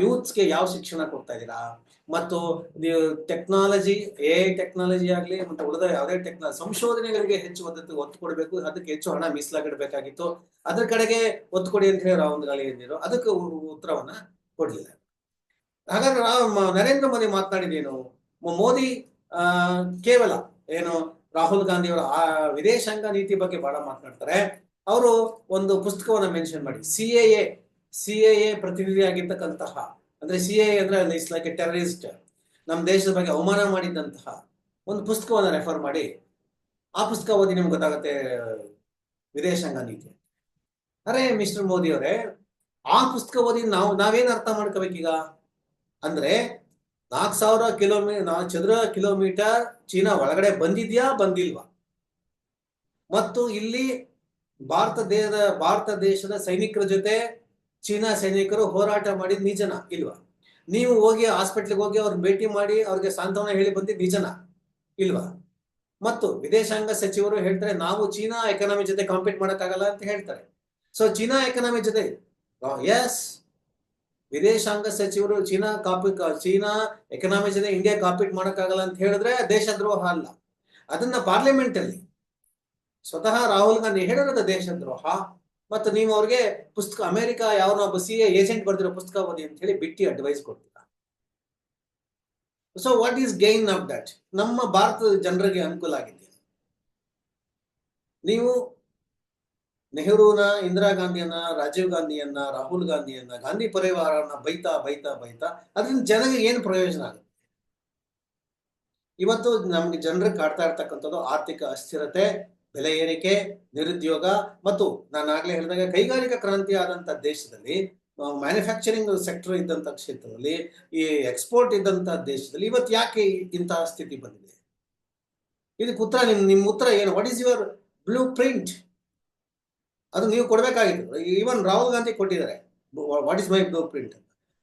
ಯೂತ್ಸ್ಗೆ ಯಾವ ಶಿಕ್ಷಣ ಕೊಡ್ತಾ ಇದ್ದೀರಾ? ಮತ್ತು ನೀವು ಟೆಕ್ನಾಲಜಿ ಎ ಟೆಕ್ನಾಲಜಿ ಆಗಲಿ, ಮತ್ತು ಉಳಿದ ಯಾವುದೇ ಟೆಕ್ನಾಲಜಿ ಸಂಶೋಧನೆಗಳಿಗೆ ಹೆಚ್ಚು ಒತ್ತು ಒತ್ತು ಕೊಡಬೇಕು, ಅದಕ್ಕೆ ಹೆಚ್ಚು ಹಣ ಮೀಸಲಾಗಿಡಬೇಕಾಗಿತ್ತು. ಅದ್ರ ಕಡೆಗೆ ಒತ್ತು ಕೊಡಿ ಅಂತ ಹೇಳಿ ರಾಹುಲ್ ಗಾಂಧಿ ಎಂದಿರು ಅದಕ್ಕೆ ಉತ್ತರವನ್ನ ಕೊಡಲಿಲ್ಲ. ಹಾಗಾದ್ರೆ ನರೇಂದ್ರ ಮೋದಿ ಮಾತನಾಡಿದೇನು ಮೋದಿ, ಆ, ಕೇವಲ ಏನು ರಾಹುಲ್ ಗಾಂಧಿ ಅವರ ಆ ವಿದೇಶಾಂಗ ನೀತಿ ಬಗ್ಗೆ ಬಹಳ ಮಾತನಾಡ್ತಾರೆ. ಅವರು ಒಂದು ಪುಸ್ತಕವನ್ನ ಮೆನ್ಷನ್ ಮಾಡಿ. C A C A A ಪ್ರತಿನಿಧಿ ಆಗಿರ್ತಕ್ಕಂತಹ, ಅಂದ್ರೆ ಸಿ ಎ ಅಂದ್ರೆ ಇಟ್ಸ್ ಲೈಕ್ ಎ ಟೆರರಿಸ್ಟ್ ನಮ್ಮ ದೇಶದ ಬಗ್ಗೆ ಅವಮಾನ ಮಾಡಿದಂತಹ ಒಂದು ಪುಸ್ತಕವನ್ನು ರೆಫರ್ ಮಾಡಿ. ಆ ಪುಸ್ತಕ ಓದಿ ನಿಮ್ಗೆ ಗೊತ್ತಾಗುತ್ತೆ, ವಿದೇಶಾಂಗ ನೀತಿ. ಅರೆ ಮಿಸ್ಟರ್ ಮೋದಿ ಅವರೇ, ಆ ಪುಸ್ತಕ ಓದಿ ನಾವು, ನಾವೇನು ಅರ್ಥ ಮಾಡ್ಕೋಬೇಕೀಗ? ಅಂದ್ರೆ ನಾಲ್ಕು ಸಾವಿರ ಕಿಲೋಮೀ ಚದುರ ಕಿಲೋಮೀಟರ್ ಚೀನಾ ಒಳಗಡೆ ಬಂದಿದ್ಯಾ, ಬಂದಿಲ್ವಾ? ಮತ್ತು ಇಲ್ಲಿ ಭಾರತ ದೇಶದ ಭಾರತ ದೇಶದ ಸೈನಿಕರ ಜೊತೆ ಚೀನಾ ಸೈನಿಕರು ಹೋರಾಟ ಮಾಡಿದ ನಿಜನ ಇಲ್ವಾ? ನೀವು ಹೋಗಿ ಹಾಸ್ಪಿಟ್ಲಿಗೆ ಹೋಗಿ ಅವ್ರನ್ನ ಭೇಟಿ ಮಾಡಿ ಅವ್ರಿಗೆ ಸಾಂತ್ವನ ಹೇಳಿ ಬಂದಿದ್ ನಿಜನ ಇಲ್ವಾ? ಮತ್ತು ವಿದೇಶಾಂಗ ಸಚಿವರು ಹೇಳ್ತಾರೆ, ನಾವು ಚೀನಾ ಎಕನಾಮಿ ಜೊತೆ ಕಾಂಪೀಟ್ ಮಾಡೋಕ್ಕಾಗಲ್ಲ ಅಂತ ಹೇಳ್ತಾರೆ. ಸೊ ಚೀನಾ ಎಕನಾಮಿ ಜೊತೆ ಎಸ್ ವಿದೇಶಾಂಗ ಸಚಿವರು ಚೀನಾ ಕಾಪಿ, ಚೀನಾ ಎಕನಾಮಿ ಜೊತೆ ಇಂಡಿಯಾ ಕಾಂಪೀಟ್ ಮಾಡೋಕ್ಕಾಗಲ್ಲ ಅಂತ ಹೇಳಿದ್ರೆ ದೇಶದ್ರೋಹ ಅಲ್ಲ. ಅದನ್ನ ಪಾರ್ಲಿಮೆಂಟ್ ಅಲ್ಲಿ ಸ್ವತಃ ರಾಹುಲ್ ಗಾಂಧಿ ಹೇಳಿರೋದು ದೇಶದ್ರೋಹ. ಮತ್ತು ನೀವು ಅವ್ರಿಗೆ ಪುಸ್ತಕ, ಅಮೆರಿಕ ಯಾವನೊಬ್ಬ ಸಿ ಎ ಏಜೆಂಟ್ ಬರ್ದಿರೋ ಪುಸ್ತಕ ಓದಿ ಅಂತ ಹೇಳಿ ಬಿಟ್ಟಿ ಅಡ್ವೈಸ್ ಕೊಡ್ತೀರಾ? So what is gain of that ನಮ್ಮ ಭಾರತದ ಜನರಿಗೆ ಅನುಕೂಲ ಆಗಿದೆ. ನೀವು ನೆಹರೂನ, ಇಂದಿರಾ ಗಾಂಧಿಯನ್ನ, ರಾಜೀವ್ ಗಾಂಧಿಯನ್ನ, ರಾಹುಲ್ ಗಾಂಧಿಯನ್ನ, ಗಾಂಧಿ ಪರಿವಾರನ ಬೈತಾ ಬೈತಾ ಬೈತಾ ಅದರಿಂದ ಜನರಿಗೆ ಏನು ಪ್ರಯೋಜನ ಆಗುತ್ತೆ? ಇವತ್ತು ನಮ್ಗೆ ಜನರಿಗೆ ಕಾಡ್ತಾ ಇರ್ತಕ್ಕಂಥದ್ದು ಆರ್ಥಿಕ ಅಸ್ಥಿರತೆ ಬೆಲೆ ಏರಿಕೆ, ನಿರುದ್ಯೋಗ ಮತ್ತು ನಾನು ಆಗ್ಲೇ ಹೇಳಿದಾಗ ಕೈಗಾರಿಕಾ ಕ್ರಾಂತಿ ಆದಂತ ದೇಶದಲ್ಲಿ ಮ್ಯಾನುಫ್ಯಾಕ್ಚರಿಂಗ್ ಸೆಕ್ಟರ್ ಇದ್ದಂತ ಕ್ಷೇತ್ರದಲ್ಲಿ, ಈ ಎಕ್ಸ್ಪೋರ್ಟ್ ಇದ್ದಂತ ದೇಶದಲ್ಲಿ ಇವತ್ತು ಯಾಕೆ ಇಂತಹ ಸ್ಥಿತಿ ಬಂದಿದೆ? ಇದಕ್ಕೆ ಉತ್ತರ ನಿಮ್ ನಿಮ್ಮ ಉತ್ತರ ಏನು? What is your blueprint ಅದು ನೀವು ಕೊಡಬೇಕಾಗಿತ್ತು. ಈವನ್ ರಾಹುಲ್ ಗಾಂಧಿ ಕೊಟ್ಟಿದ್ದಾರೆ. What is my blueprint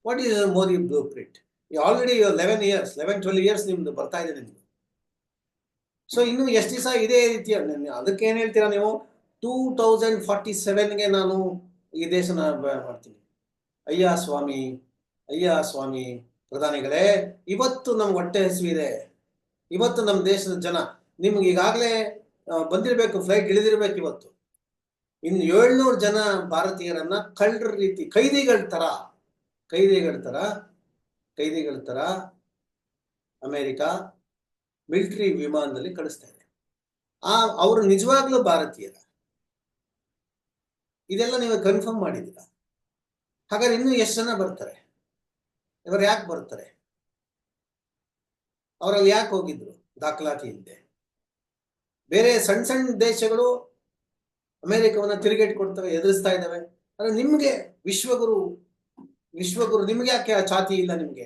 what is Modi blueprint already eleven years eleven twelve years ನಿಮ್ದು ಬರ್ತಾ ಇದೆ ನಿಮ್ದು. ಸೊ ಇನ್ನು ಎಷ್ಟು ದಿವಸ ಇದೇ ರೀತಿಯ ಅದಕ್ಕೆ ಏನು ಹೇಳ್ತೀರಾ ನೀವು? ಟೂ ತೌಸಂಡ್ ಫಾರ್ಟಿ ಸೆವೆನ್ಗೆ ನಾನು ಈ ದೇಶನ ಮಾಡ್ತೀನಿ. ಅಯ್ಯ ಸ್ವಾಮಿ ಅಯ್ಯ ಸ್ವಾಮಿ, ಪ್ರಧಾನಿಗಳೇ, ಇವತ್ತು ನಮ್ಗೆ ಹೊಟ್ಟೆ ಹಸಿವಿದೆ ಇವತ್ತು ನಮ್ಮ ದೇಶದ ಜನ ನಿಮ್ಗೆ ಈಗಾಗಲೇ ಬಂದಿರಬೇಕು ಫ್ಲೈಟ್ ಇಳಿದಿರ್ಬೇಕು ಇವತ್ತು. ಇನ್ನು ಏಳ್ನೂರು ಜನ ಭಾರತೀಯರನ್ನ ಕಳ್ಳರ ರೀತಿ, ಕೈದಿಗಳ ತರ ಕೈದಿಗಳ ತರ ಕೈದಿಗಳ ತರ, ಅಮೆರಿಕ ಮಿಲಿಟರಿ ವಿಮಾನದಲ್ಲಿ ಕಳಿಸ್ತಾ ಇದೆ ಆ, ಅವರು ನಿಜವಾಗ್ಲೂ ಭಾರತೀಯರ? ಇದೆಲ್ಲ ನೀವು ಕನ್ಫರ್ಮ್ ಮಾಡಿದ್ದೀರಾ? ಹಾಗಾದ್ರೆ ಇನ್ನೂ ಎಷ್ಟು ಜನ ಬರ್ತಾರೆ? ಇವರು ಯಾಕೆ ಬರ್ತಾರೆ? ಅವರಲ್ಲಿ ಯಾಕೆ ಹೋಗಿದ್ರು ದಾಖಲಾತಿ ಇಲ್ಲದೆ ಬೇರೆ ಸಣ್ಣ ಸಣ್ಣ ದೇಶಗಳು ಅಮೆರಿಕವನ್ನ ತಿರುಗೇಟ್ ಕೊಡ್ತವೆ ಎದುರಿಸ್ತಾ ಇದ್ದಾವೆ ಅಂದ್ರೆ ನಿಮಗೆ ವಿಶ್ವಗುರು ವಿಶ್ವಗುರು ನಿಮ್ಗೆ ಯಾಕೆ ಆ ಛಾತಿ ಇಲ್ಲ ನಿಮ್ಗೆ?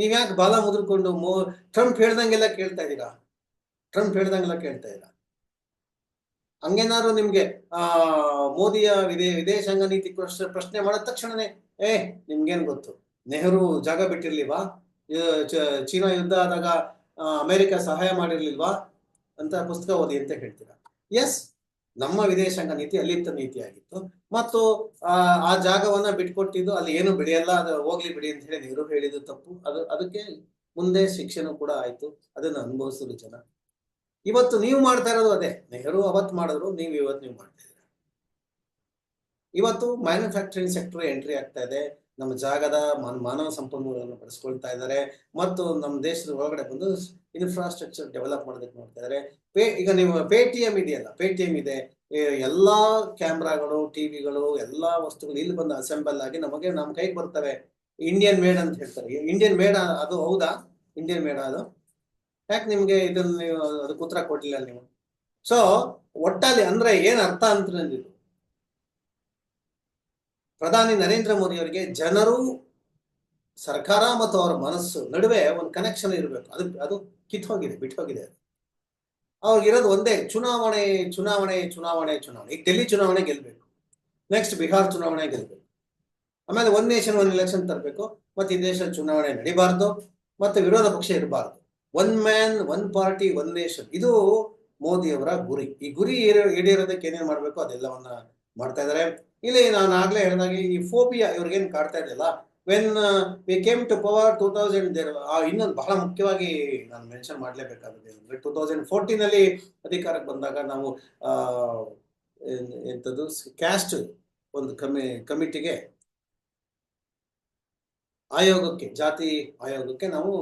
ನೀವ್ ಯಾಕೆ ಬಾಲ ಮುದ್ರಕೊಂಡು ಮೋ ಟ್ರಂಪ್ ಹೇಳ್ದಂಗೆಲ್ಲ ಕೇಳ್ತಾ ಇದ್ದೀರಾ? ಟ್ರಂಪ್ ಹೇಳ್ದಂಗೆಲ್ಲ ಕೇಳ್ತಾ ಇದ್ದೀರಾ? ಹಂಗೇನಾದ್ರು ನಿಮ್ಗೆ, ಆ, ಮೋದಿಯ ವಿದೇ, ವಿದೇಶಾಂಗ ನೀತಿ ಪ್ರಶ್ನೆ ಮಾಡಿದ ತಕ್ಷಣನೇ, ಏ, ನಿಮ್ಗೇನ್ ಗೊತ್ತು? ನೆಹರು ಜಾಗ ಬಿಟ್ಟಿರ್ಲಿಲ್ವಾ? ಚೀನಾ ಯುದ್ಧ ಆದಾಗ ಅಮೆರಿಕ ಸಹಾಯ ಮಾಡಿರ್ಲಿಲ್ವಾ? ಅಂತ ಪುಸ್ತಕ ಓದಿ ಅಂತ ಹೇಳ್ತೀರಾ? ಎಸ್ ನಮ್ಮ ವಿದೇಶಾಂಗ ನೀತಿ ಅಲ್ಲಿತ್ತ ನೀತಿ ಆಗಿತ್ತು. ಮತ್ತು, ಆ ಆ ಜಾಗವನ್ನ ಬಿಟ್ಕೊಟ್ಟಿದ್ದು ಅಲ್ಲಿ ಏನು ಬೆಳೆಯಲ್ಲ ಅದು ಹೋಗ್ಲಿ ಬಿಡಿ ಅಂತ ಹೇಳಿ ನೆಹರು ಹೇಳಿದ್ದು ತಪ್ಪು. ಅದು, ಅದಕ್ಕೆ ಮುಂದೆ ಶಿಕ್ಷಣ ಕೂಡ ಆಯ್ತು. ಅದನ್ನ ಅನುಭವಿಸಿದ್ರು ಜನ. ಇವತ್ತು ನೀವು ಮಾಡ್ತಾ ಇರೋದು ಅದೇ. ನೆಹರು ಅವತ್ ಮಾಡಿದ್ರು, ನೀವು ಇವತ್ತು ನೀವು ಮಾಡ್ತಾ ಇದ್ದೀರಾ. ಇವತ್ತು ಮ್ಯಾನುಫ್ಯಾಕ್ಚರಿಂಗ್ ಸೆಕ್ಟರ್ ಎಂಟ್ರಿ ಆಗ್ತಾ ಇದೆ. ನಮ್ಮ ಜಾಗದ ಮಾನ- ಮಾನವ ಸಂಪನ್ಮೂಲವನ್ನು ಬಳಸ್ಕೊಳ್ತಾ ಇದ್ದಾರೆ. ಮತ್ತು ನಮ್ಮ ದೇಶದ ಒಳಗಡೆ ಬಂದು ಇನ್ಫ್ರಾಸ್ಟ್ರಕ್ಚರ್ ಡೆವಲಪ್ ಮಾಡೋದಕ್ಕೆ ನೋಡ್ತಾ ಇದ್ದಾರೆ. ಪೇ, ಈಗ ನೀವು ಪೇಟಿಎಂ ಇದೆಯಲ್ಲ ಪೇಟಿಎಂ ಇದೆ. ಎಲ್ಲ ಕ್ಯಾಮ್ರಾಗಳು, ಟಿವಿಗಳು, ಎಲ್ಲಾ ವಸ್ತುಗಳು ಇಲ್ಲಿ ಬಂದು ಅಸೆಂಬಲ್ ಆಗಿ ನಮಗೆ ನಮ್ಮ ಕೈಗೆ ಬರ್ತವೆ. ಇಂಡಿಯನ್ ಮೇಡ್ ಅಂತ ಹೇಳ್ತಾರೆ. ಇಂಡಿಯನ್ ಮೇಡ್ ಅದು ಹೌದಾ? ಇಂಡಿಯನ್ ಮೇಡ ಅದು? ಯಾಕೆ ನಿಮ್ಗೆ ಇದನ್ನ ನೀವು ಅದಕ್ಕೆ ಉತ್ತರ ಕೊಡ್ಲಿಲ್ಲ ನೀವು? ಸೊ ಒಟ್ಟಲ್ಲಿ ಅಂದ್ರೆ ಏನ್ ಅರ್ಥ ಅಂತ ಪ್ರಧಾನಿ ನರೇಂದ್ರ ಮೋದಿ ಅವರಿಗೆ ಜನರು, ಸರ್ಕಾರ ಮತ್ತು ಅವರ ಮನಸ್ಸು ನಡುವೆ ಒಂದು ಕನೆಕ್ಷನ್ ಇರಬೇಕು. ಅದು ಅದು ಕಿತ್ತೋಗಿದೆ ಬಿಟ್ಟೋಗಿದೆ ಅವ್ರಿಗೆ ಅವ್ರಿಗಿರೋದು ಒಂದೇ, ಚುನಾವಣೆ ಚುನಾವಣೆ ಚುನಾವಣೆ ಚುನಾವಣೆ. ಈಗ ಡೆಲ್ಲಿ ಚುನಾವಣೆ ಗೆಲ್ಲಬೇಕು ನೆಕ್ಸ್ಟ್ ಬಿಹಾರ್ ಚುನಾವಣೆ ಗೆಲ್ಲಬೇಕು ಆಮೇಲೆ ಒಂದ್ ನೇಷನ್ ಒಂದ್ ಎಲೆಕ್ಷನ್ ತರಬೇಕು. ಮತ್ತೆ ಈ ದೇಶದ ಚುನಾವಣೆ ನಡಿಬಾರ್ದು. ಮತ್ತೆ ವಿರೋಧ ಪಕ್ಷ ಇರಬಾರ್ದು. One man one party one nation ಇದು ಮೋದಿಯವರ ಗುರಿ. ಈ ಗುರಿ ಈಡೇ- ಈಡೇರೋದಕ್ಕೆ ಏನೇನು ಮಾಡಬೇಕು? ಅದೆಲ್ಲವನ್ನ ಮಾಡ್ತಾ ಇದಾರೆ. ಇಲ್ಲಿ ನಾನು ಆಗ್ಲೇ ಹೇಳಿದಾಗೆ ಈ ಫೋಬಿಯಾ ಇವ್ರಿಗೇನು ಕಾಡ್ತಾ ಇದೆಯಲ್ಲ when we came to power two thousand ಇನ್ನೊಂದು ಬಹಳ ಮುಖ್ಯವಾಗಿ ನಾನು ಮೆನ್ಷನ್ ಮಾಡಲೇಬೇಕಾದದ್ದು ಅಂದ್ರೆ ಟೂ ತೌಸಂಡ್ ಫೋರ್ಟೀನ್ ಅಲ್ಲಿ ಅಧಿಕಾರಕ್ಕೆ ಬಂದಾಗ ನಾವು ಎಂಥದ್ದು ಕ್ಯಾಸ್ಟ್ ಒಂದು ಕಮಿ, ಕಮಿಟಿಗೆ ಆಯೋಗಕ್ಕೆ, ಜಾತಿ ಆಯೋಗಕ್ಕೆ ನಾವು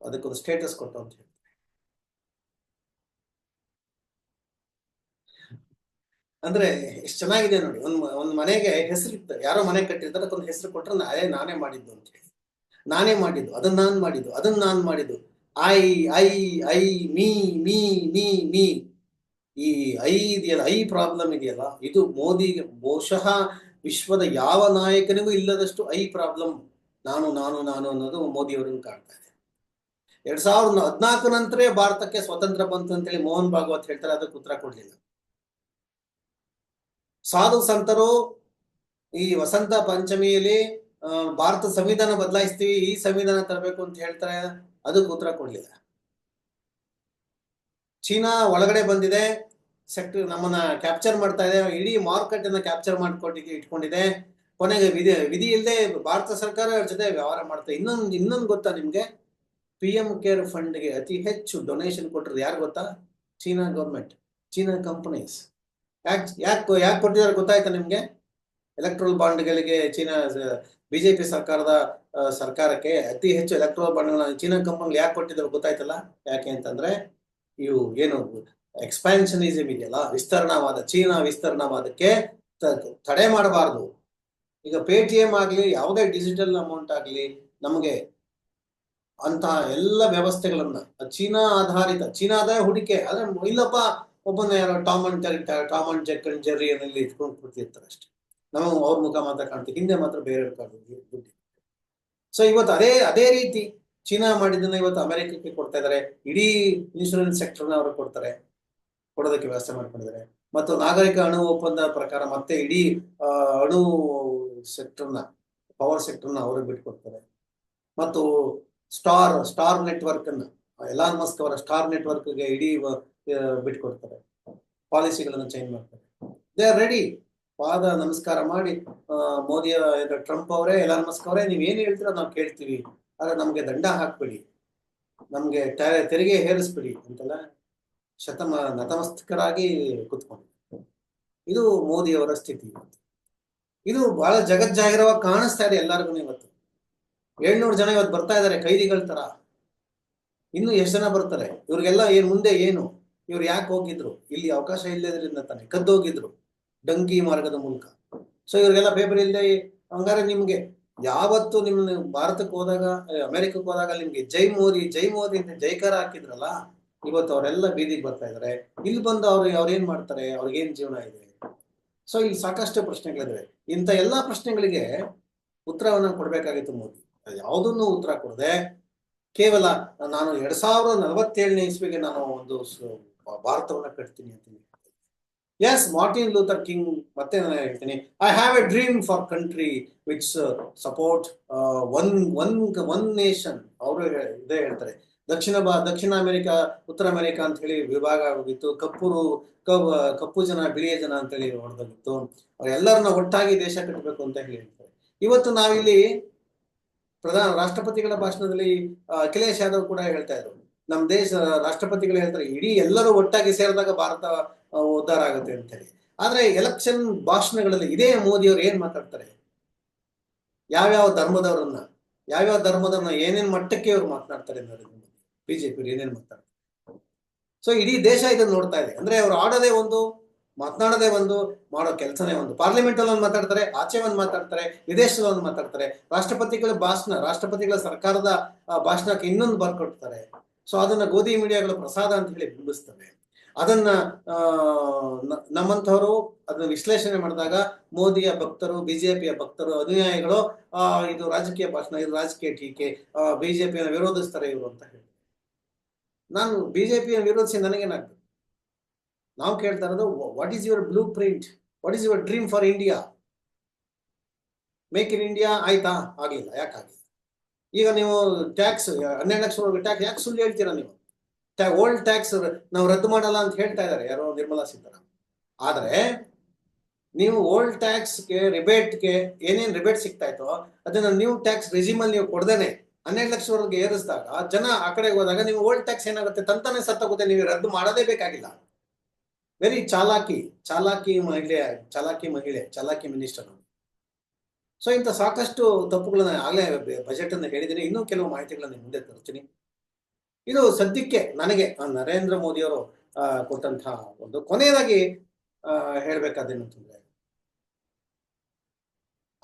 ಅದಕ್ಕೊಂದು ಸ್ಟೇಟಸ್ ಕೊಟ್ಟು ಅಂತ ಹೇಳಿ ಅಂದ್ರೆ ಎಷ್ಟು ಚೆನ್ನಾಗಿದೆ ನೋಡಿ, ಒಂದ್ ಒಂದ್ ಮನೆಗೆ ಹೆಸರು ಇರ್ತಾರೆ ಯಾರೋ ಮನೆ ಕಟ್ಟಿರ್ತಾರೆ ಅದೊಂದು ಹೆಸರು ಕೊಟ್ರೆ ನಾನೇ ನಾನೇ ಮಾಡಿದ್ದು ಅಂತ ಹೇಳಿ. ನಾನೇ ಮಾಡಿದ್ದು ಅದನ್ನ ನಾನ್ ಮಾಡಿದ್ದು ಅದನ್ನ ನಾನ್ ಮಾಡಿದ್ದು. I I I, me me me me. ಈ ಐ ಇದೆಯಲ್ಲ, ಐ ಪ್ರಾಬ್ಲಮ್ ಇದೆಯಲ್ಲ, ಇದು ಮೋದಿಗೆ, ಬಹುಶಃ ವಿಶ್ವದ ಯಾವ ನಾಯಕನಿಗೂ ಇಲ್ಲದಷ್ಟು ಐ ಪ್ರಾಬ್ಲಮ್ ನಾನು ನಾನು ನಾನು ಅನ್ನೋದು ಮೋದಿ ಕಾಣ್ತಾ ಇದೆ. ಎರಡ್ ಸಾವಿರದ ಹದಿನಾಲ್ಕು ನಂತರ ಭಾರತಕ್ಕೆ ಸ್ವತಂತ್ರ ಬಂತು ಅಂತೇಳಿ ಮೋಹನ್ ಭಾಗವತ್ ಹೇಳ್ತಾರೆ, ಅದಕ್ಕೆ ಉತ್ತರ ಕೊಡ್ಲಿಲ್ಲ. ಸಾಧು ಸಂತರು ಈ ವಸಂತ ಪಂಚಮಿಯಲ್ಲಿ ಭಾರತ ಸಂವಿಧಾನ ಬದಲಾಯಿಸ್ತೀವಿ, ಈ ಸಂವಿಧಾನ ತರಬೇಕು ಅಂತ ಹೇಳ್ತಾರೆ, ಅದಕ್ಕೆ ಉತ್ತರ ಕೊಡ್ಲಿಲ್ಲ. ಚೀನಾ ಒಳಗಡೆ ಬಂದಿದೆ ಸೆಕ್ಟರ್ ನಮ್ಮನ್ನ ಕ್ಯಾಪ್ಚರ್ ಮಾಡ್ತಾ ಇದೆ, ಇಡೀ ಮಾರ್ಕೆಟ್ ಅನ್ನ ಕ್ಯಾಪ್ಚರ್ ಮಾಡ್ಕೊಟ್ಟಿಗೆ ಇಟ್ಕೊಂಡಿದೆ. ಕೊನೆಗೆ ವಿಧಿ ವಿಧಿ ಇಲ್ಲದೆ ಭಾರತ ಸರ್ಕಾರ ಜೊತೆ ವ್ಯವಹಾರ ಮಾಡ್ತಾ, ಇನ್ನೊಂದು ಇನ್ನೊಂದು ಗೊತ್ತಾ ನಿಮ್ಗೆ? ಪಿ ಎಂ ಕೇರ್ ಫಂಡ್ಗೆ ಅತಿ ಹೆಚ್ಚು ಡೊನೇಷನ್ ಕೊಟ್ಟರು ಯಾರು ಗೊತ್ತಾ? ಚೀನಾ ಗೌರ್ಮೆಂಟ್ ಚೀನಾ ಕಂಪನೀಸ್ ಯಾಕೆ ಯಾಕೆ ಯಾಕೆ ಕೊಟ್ಟಿದ್ದಾರೆ ಗೊತ್ತಾಯ್ತಾ ನಿಮ್ಗೆ? ಎಲೆಕ್ಟ್ರಲ್ ಬಾಂಡ್ಗಳಿಗೆ ಚೀನಾ ಬಿಜೆಪಿ ಸರ್ಕಾರದ ಸರ್ಕಾರಕ್ಕೆ ಅತಿ ಹೆಚ್ಚು ಎಲೆಕ್ಟ್ರಲ್ ಬಾಂಡ್ಗಳನ್ನ ಚೀನಾ ಕಂಪನಿಗಳು ಯಾಕೆ ಕೊಟ್ಟಿದ್ದಾರೆ ಗೊತ್ತಾಯ್ತಲ್ಲ? ಯಾಕೆ ಅಂತಂದ್ರೆ ಇವು ಏನು ಎಕ್ಸ್ಪ್ಯಾನ್ಷನಿಸಮ್ ಇದೆಯಲ್ಲ, ವಿಸ್ತರಣಾವಾದ, ಚೀನಾ ವಿಸ್ತರಣಾವಾದಕ್ಕೆ ತಡೆ ಮಾಡಬಾರ್ದು. ಈಗ ಪೇಟಿಎಂ ಆಗಲಿ, ಯಾವುದೇ ಡಿಜಿಟಲ್ ಅಮೌಂಟ್ ಆಗಲಿ, ನಮಗೆ ಅಂತಹ ಎಲ್ಲ ವ್ಯವಸ್ಥೆಗಳನ್ನ, ಚೀನಾ ಆಧಾರಿತ, ಚೀನಾದ ಹೂಡಿಕೆ, ಆದ್ರೆ ಇಲ್ಲಪ್ಪ ಒಬ್ಬನ ಯಾರೋ Tom and Jerry Tom and ಜೆಕ್ and Jerry ಅನ್ನಲ್ಲಿ ಇಟ್ಕೊಂಡು ಕೂತಿರ್ತಾರೆ ಅಷ್ಟೇ. ನಾವು ಅವ್ರ ಮುಖ ಮಾತ್ರ ಕಾಣ್ತೀವಿ, ಹಿಂದೆ ಮಾತ್ರ ಬೇರೆ ದುಡ್ಡು ಸೊ ಇವತ್ತು ಅದೇ ಅದೇ ರೀತಿ ಚೀನಾ ಮಾಡಿದ್ದನ್ನ ಇವತ್ತು ಅಮೆರಿಕಕ್ಕೆ ಕೊಡ್ತಾ ಇದ್ದಾರೆ ಇಡೀ ಇನ್ಶೂರೆನ್ಸ್ ಸೆಕ್ಟರ್ನ ಅವರು ಕೊಡ್ತಾರೆ. ಕೊಡೋದಕ್ಕೆ ವ್ಯವಸ್ಥೆ ಮಾಡ್ಕೊಂಡಿದ್ದಾರೆ. ಮತ್ತು ನಾಗರಿಕ ಅಣು ಒಪ್ಪಂದ ಪ್ರಕಾರ ಮತ್ತೆ ಇಡೀ ಅಣು ಸೆಕ್ಟರ್ನ ಪವರ್ ಸೆಕ್ಟರ್ನ ಅವರು ಬಿಟ್ಕೊಡ್ತಾರೆ. ಮತ್ತು ಸ್ಟಾರ್ ಸ್ಟಾರ್ ನೆಟ್ವರ್ಕ್ ಅನ್ನ ಎಲಾನ್ ಮಸ್ಕ್ ಅವರ ಸ್ಟಾರ್ ನೆಟ್ವರ್ಕ್ಗೆ ಇಡೀ ಬಿಟ್ಕೊಡ್ತಾರೆ. ಪಾಲಿಸಿಗಳನ್ನು ಚೇಂಜ್ ಮಾಡ್ತಾರೆ. ದೇ ಆರ್ ರೆಡಿ ಪಾದ ನಮಸ್ಕಾರ ಮಾಡಿ ಆ, ಮೋದಿ ಆ, ಟ್ರಂಪ್ ಅವರೇ ಎಲ್ಲ ಮಸ್ಕ್ ಅವರೇ ನೀವ್ ಏನ್ ಹೇಳ್ತೀರ ನಾವು ಕೇಳ್ತೀವಿ. ಆದ್ರೆ ನಮ್ಗೆ ದಂಡ ಹಾಕ್ಬಿಡಿ. ನಮ್ಗೆ ತೆರಿಗೆ ಹೇರಿಸ್ಬಿಡಿ ಅಂತೆಲ್ಲ ಶತಮ ನತಮಸ್ತಕರಾಗಿ ಕೂತ್ಕೊಂಡು ಇದು ಮೋದಿಯವರ ಸ್ಥಿತಿ ಇವತ್ತು. ಇದು ಬಹಳ ಜಗಜ್ಜಾಹಿರವಾಗಿ ಕಾಣಿಸ್ತಾ ಇದೆ ಎಲ್ಲರಿಗೂ ಇವತ್ತು. ಏಳ್ನೂರು ಜನ ಇವತ್ತು ಬರ್ತಾ ಇದ್ದಾರೆ ಕೈದಿಗಳ ತರ. ಇನ್ನು ಎಷ್ಟು ಜನ ಬರ್ತಾರೆ? ಇವ್ರಿಗೆಲ್ಲ ಏನ್ ಮುಂದೆ ಏನು? ಇವ್ರು ಯಾಕೆ ಹೋಗಿದ್ರು? ಇಲ್ಲಿ ಅವಕಾಶ ಇಲ್ಲದ್ರಿಂದ ತಾನೆ. ಕದ್ದೋಗಿದ್ರು ಡಂಕಿ ಮಾರ್ಗದ ಮೂಲಕ. ಸೊ ಇವ್ರಿಗೆಲ್ಲ ಪೇಪರ್ ಇಲ್ಲದೆ ಹಂಗಾರೆ ನಿಮ್ಗೆ ಯಾವತ್ತು ನಿಮ್ ಭಾರತಕ್ಕೆ ಹೋದಾಗ ಅಮೆರಿಕಕ್ಕೆ ಹೋದಾಗ ನಿಮ್ಗೆ ಜೈ ಮೋದಿ ಜೈ ಮೋದಿ ಅಂತ ಜೈಕಾರ ಹಾಕಿದ್ರಲ್ಲ, ಇವತ್ತು ಅವರೆಲ್ಲ ಬೀದಿಗೆ ಬರ್ತಾ ಇದಾರೆ. ಇಲ್ಲಿ ಬಂದು ಅವ್ರು ಅವ್ರೇನ್ ಮಾಡ್ತಾರೆ? ಅವ್ರಿಗೇನ್ ಜೀವನ ಇದೆ? ಸೊ ಇಲ್ಲಿ ಸಾಕಷ್ಟು ಪ್ರಶ್ನೆಗಳಿದಾವೆ ಇಂಥ ಎಲ್ಲಾ ಪ್ರಶ್ನೆಗಳಿಗೆ ಉತ್ತರವನ್ನ ಕೊಡ್ಬೇಕಾಗಿತ್ತು ಮೋದಿ. ಯಾವುದನ್ನು ಉತ್ತರ ಕೊಡದೆ ಕೇವಲ ನಾನು ಎರಡ್ ಸಾವಿರದ ನಲವತ್ತೇಳನೇ ಇಸ್ವಿಗೆ ನಾನು ಒಂದು ಭಾರತವನ್ನ ಕಟ್ತೀನಿ ಅಂತ ಎಸ್ ಮಾರ್ಟಿನ್ ಲೂಥರ್ ಕಿಂಗ್ ಮತ್ತೆ ನಾನು ಹೇಳ್ತೀನಿ. I have a dream for country which support one one one nation ಅವರು ಇದೇ ಹೇಳ್ತಾರೆ. ದಕ್ಷಿಣ ಬಾ, ದಕ್ಷಿಣ ಅಮೆರಿಕ, ಉತ್ತರ ಅಮೆರಿಕ ಅಂತ ಹೇಳಿ ವಿಭಾಗ ಆಗೋಗಿತ್ತು ಕಪ್ಪುರು ಕಪ್ಪು ಜನ, ಬಿಳಿಯ ಜನ ಅಂತ ಹೇಳಿ ಹೊಡೆದೋಗಿತ್ತು ಅವರೆಲ್ಲರನ್ನ ಒಟ್ಟಾಗಿ ದೇಶ ಕಟ್ಟಬೇಕು ಅಂತ ಹೇಳಿ ಹೇಳ್ತಾರೆ. ಇವತ್ತು ನಾವಿಲ್ಲಿ ಪ್ರಧಾನ ರಾಷ್ಟ್ರಪತಿಗಳ ಭಾಷಣದಲ್ಲಿ ಅಖಿಲೇಶ್ ಯಾದವ್ ಕೂಡ ಹೇಳ್ತಾ ಇದ್ರು. ನಮ್ಮ ದೇಶ ರಾಷ್ಟ್ರಪತಿಗಳು ಹೇಳ್ತಾರೆ, ಇಡೀ ಎಲ್ಲರೂ ಒಟ್ಟಾಗಿ ಸೇರಿದಾಗ ಭಾರತ ಉದ್ಧಾರ ಆಗುತ್ತೆ ಅಂತ ಹೇಳಿ ಆದ್ರೆ ಎಲೆಕ್ಷನ್ ಭಾಷಣಗಳಲ್ಲಿ ಇದೇ ಮೋದಿಯವರು ಏನ್ ಮಾತಾಡ್ತಾರೆ? ಯಾವ್ಯಾವ ಧರ್ಮದವರನ್ನ, ಯಾವ್ಯಾವ ಧರ್ಮದವ್ರನ್ನ ಏನೇನ್ ಮಟ್ಟಕ್ಕೆ ಅವ್ರು ಮಾತನಾಡ್ತಾರೆ ನರೇಂದ್ರ ಬಿಜೆಪಿ ಏನೇನ್ ಮಾತಾಡ್ತಾರೆ ಸೊ ಇಡೀ ದೇಶ ಇದನ್ನ ನೋಡ್ತಾ ಇದೆ. ಅಂದ್ರೆ ಅವ್ರು ಆಡೋದೇ ಒಂದು, ಮಾತನಾಡೋದೇ ಒಂದು, ಮಾಡೋ ಕೆಲಸನೇ ಒಂದು. ಪಾರ್ಲಿಮೆಂಟ್ ಅಲ್ಲಿ ಒಂದು ಮಾತಾಡ್ತಾರೆ, ಆಚೆ ಒಂದು ಮಾತಾಡ್ತಾರೆ, ವಿದೇಶದಲ್ಲಿ ಒಂದು ಮಾತಾಡ್ತಾರೆ. ರಾಷ್ಟ್ರಪತಿಗಳ ಭಾಷಣ, ರಾಷ್ಟ್ರಪತಿಗಳ ಸರ್ಕಾರದ ಭಾಷಣಕ್ಕೆ ಇನ್ನೊಂದು ಬರ್ಕೊಡ್ತಾರೆ. ಸೊ ಅದನ್ನ ಗೋಧಿ ಮೀಡಿಯಾಗಳ ಪ್ರಸಾದ ಅಂತ ಹೇಳಿ ಬಿಂಬಿಸ್ತವೆ. ಅದನ್ನ ನಮ್ಮಂಥವರು ಅದನ್ನ ವಿಶ್ಲೇಷಣೆ ಮಾಡಿದಾಗ ಮೋದಿಯ ಭಕ್ತರು, ಬಿಜೆಪಿಯ ಭಕ್ತರು, ಅನುಯಾಯಿಗಳು ಇದು ರಾಜಕೀಯ ಭಾಷಣ, ಇದು ರಾಜಕೀಯ ಟೀಕೆ ಬಿಜೆಪಿಯನ್ನು ವಿರೋಧಿಸ್ತಾರೆ ಇವರು ಅಂತ ಹೇಳಿ. ನಾನು ಬಿಜೆಪಿಯ ವಿರೋಧಿಸಿ ನನಗೇನಾಗ್ತದೆ ನಾವು ಕೇಳ್ತಾ ಇರೋದು what is your blueprint what is your dream for India make in India ಆಯ್ತಾ? ಆಗ್ಲಿಲ್ಲ. ಯಾಕಾಗಿಲ್ಲ ಈಗ ನೀವು ಟ್ಯಾಕ್ಸ್ ಹನ್ನೆರಡು ಲಕ್ಷ ಟ್ಯಾಕ್ಸ್ ಯಾಕೆ ಸುಳ್ಳು ಹೇಳ್ತೀರಾ ನೀವು? ಓಲ್ಡ್ ಟ್ಯಾಕ್ಸ್ ನಾವು ರದ್ದು ಮಾಡಲ್ಲ ಅಂತ ಹೇಳ್ತಾ ಇದ್ದಾರೆ ಯಾರೋ ನಿರ್ಮಲಾ ಸೀತಾರಾಮನ್. ಆದ್ರೆ ನೀವು ಓಲ್ಡ್ ಟ್ಯಾಕ್ಸ್ಗೆ ರಿಬೇಟ್ಗೆ ಏನೇನ್ ರಿಬೇಟ್ ಸಿಗ್ತಾ ಇತ್ತೋ ಅದನ್ನ ನ್ಯೂ ಟ್ಯಾಕ್ಸ್ ರೆಜಿಮ್ ಅಲ್ಲಿ ನೀವು ಕೊಡದೇನೆ. ಹನ್ನೆರಡು ಲಕ್ಷವರೆಗೆ ಏರಿಸಿದಾಗ ಜನ ಆ ಕಡೆಗೆ ಹೋದಾಗ ನೀವು ಓಲ್ಡ್ ಟ್ಯಾಕ್ಸ್ ಏನಾಗುತ್ತೆ? ತಂತಾನೆ ಸತ್ತೋಗುತ್ತೆ. ನೀವು ರದ್ದು ಮಾಡದೇ ಬೇಕಾಗಿಲ್ಲ. ವೆರಿ ಚಾಲಾಕಿ ಚಾಲಾಕಿ ಮಹಿಳೆ ಚಾಲಾಕಿ ಮಹಿಳೆ, ಚಾಲಾಕಿ ಮಿನಿಸ್ಟರ್ ಸೊ ಇಂಥ ಸಾಕಷ್ಟು ತಪ್ಪುಗಳನ್ನ ಆಗಲೇ ಬಜೆಟ್ ಅನ್ನು ಹೇಳಿದ್ದೀನಿ. ಇನ್ನೂ ಕೆಲವು ಮಾಹಿತಿಗಳನ್ನ ಮುಂದೆ ತರ್ತೀನಿ. ಇದು ಸದ್ಯಕ್ಕೆ ನನಗೆ ನರೇಂದ್ರ ಮೋದಿಯವರು ಕೊಟ್ಟಂತಹ ಒಂದು ಕೊನೆಯದಾಗಿ ಅಂತಂದ್ರೆ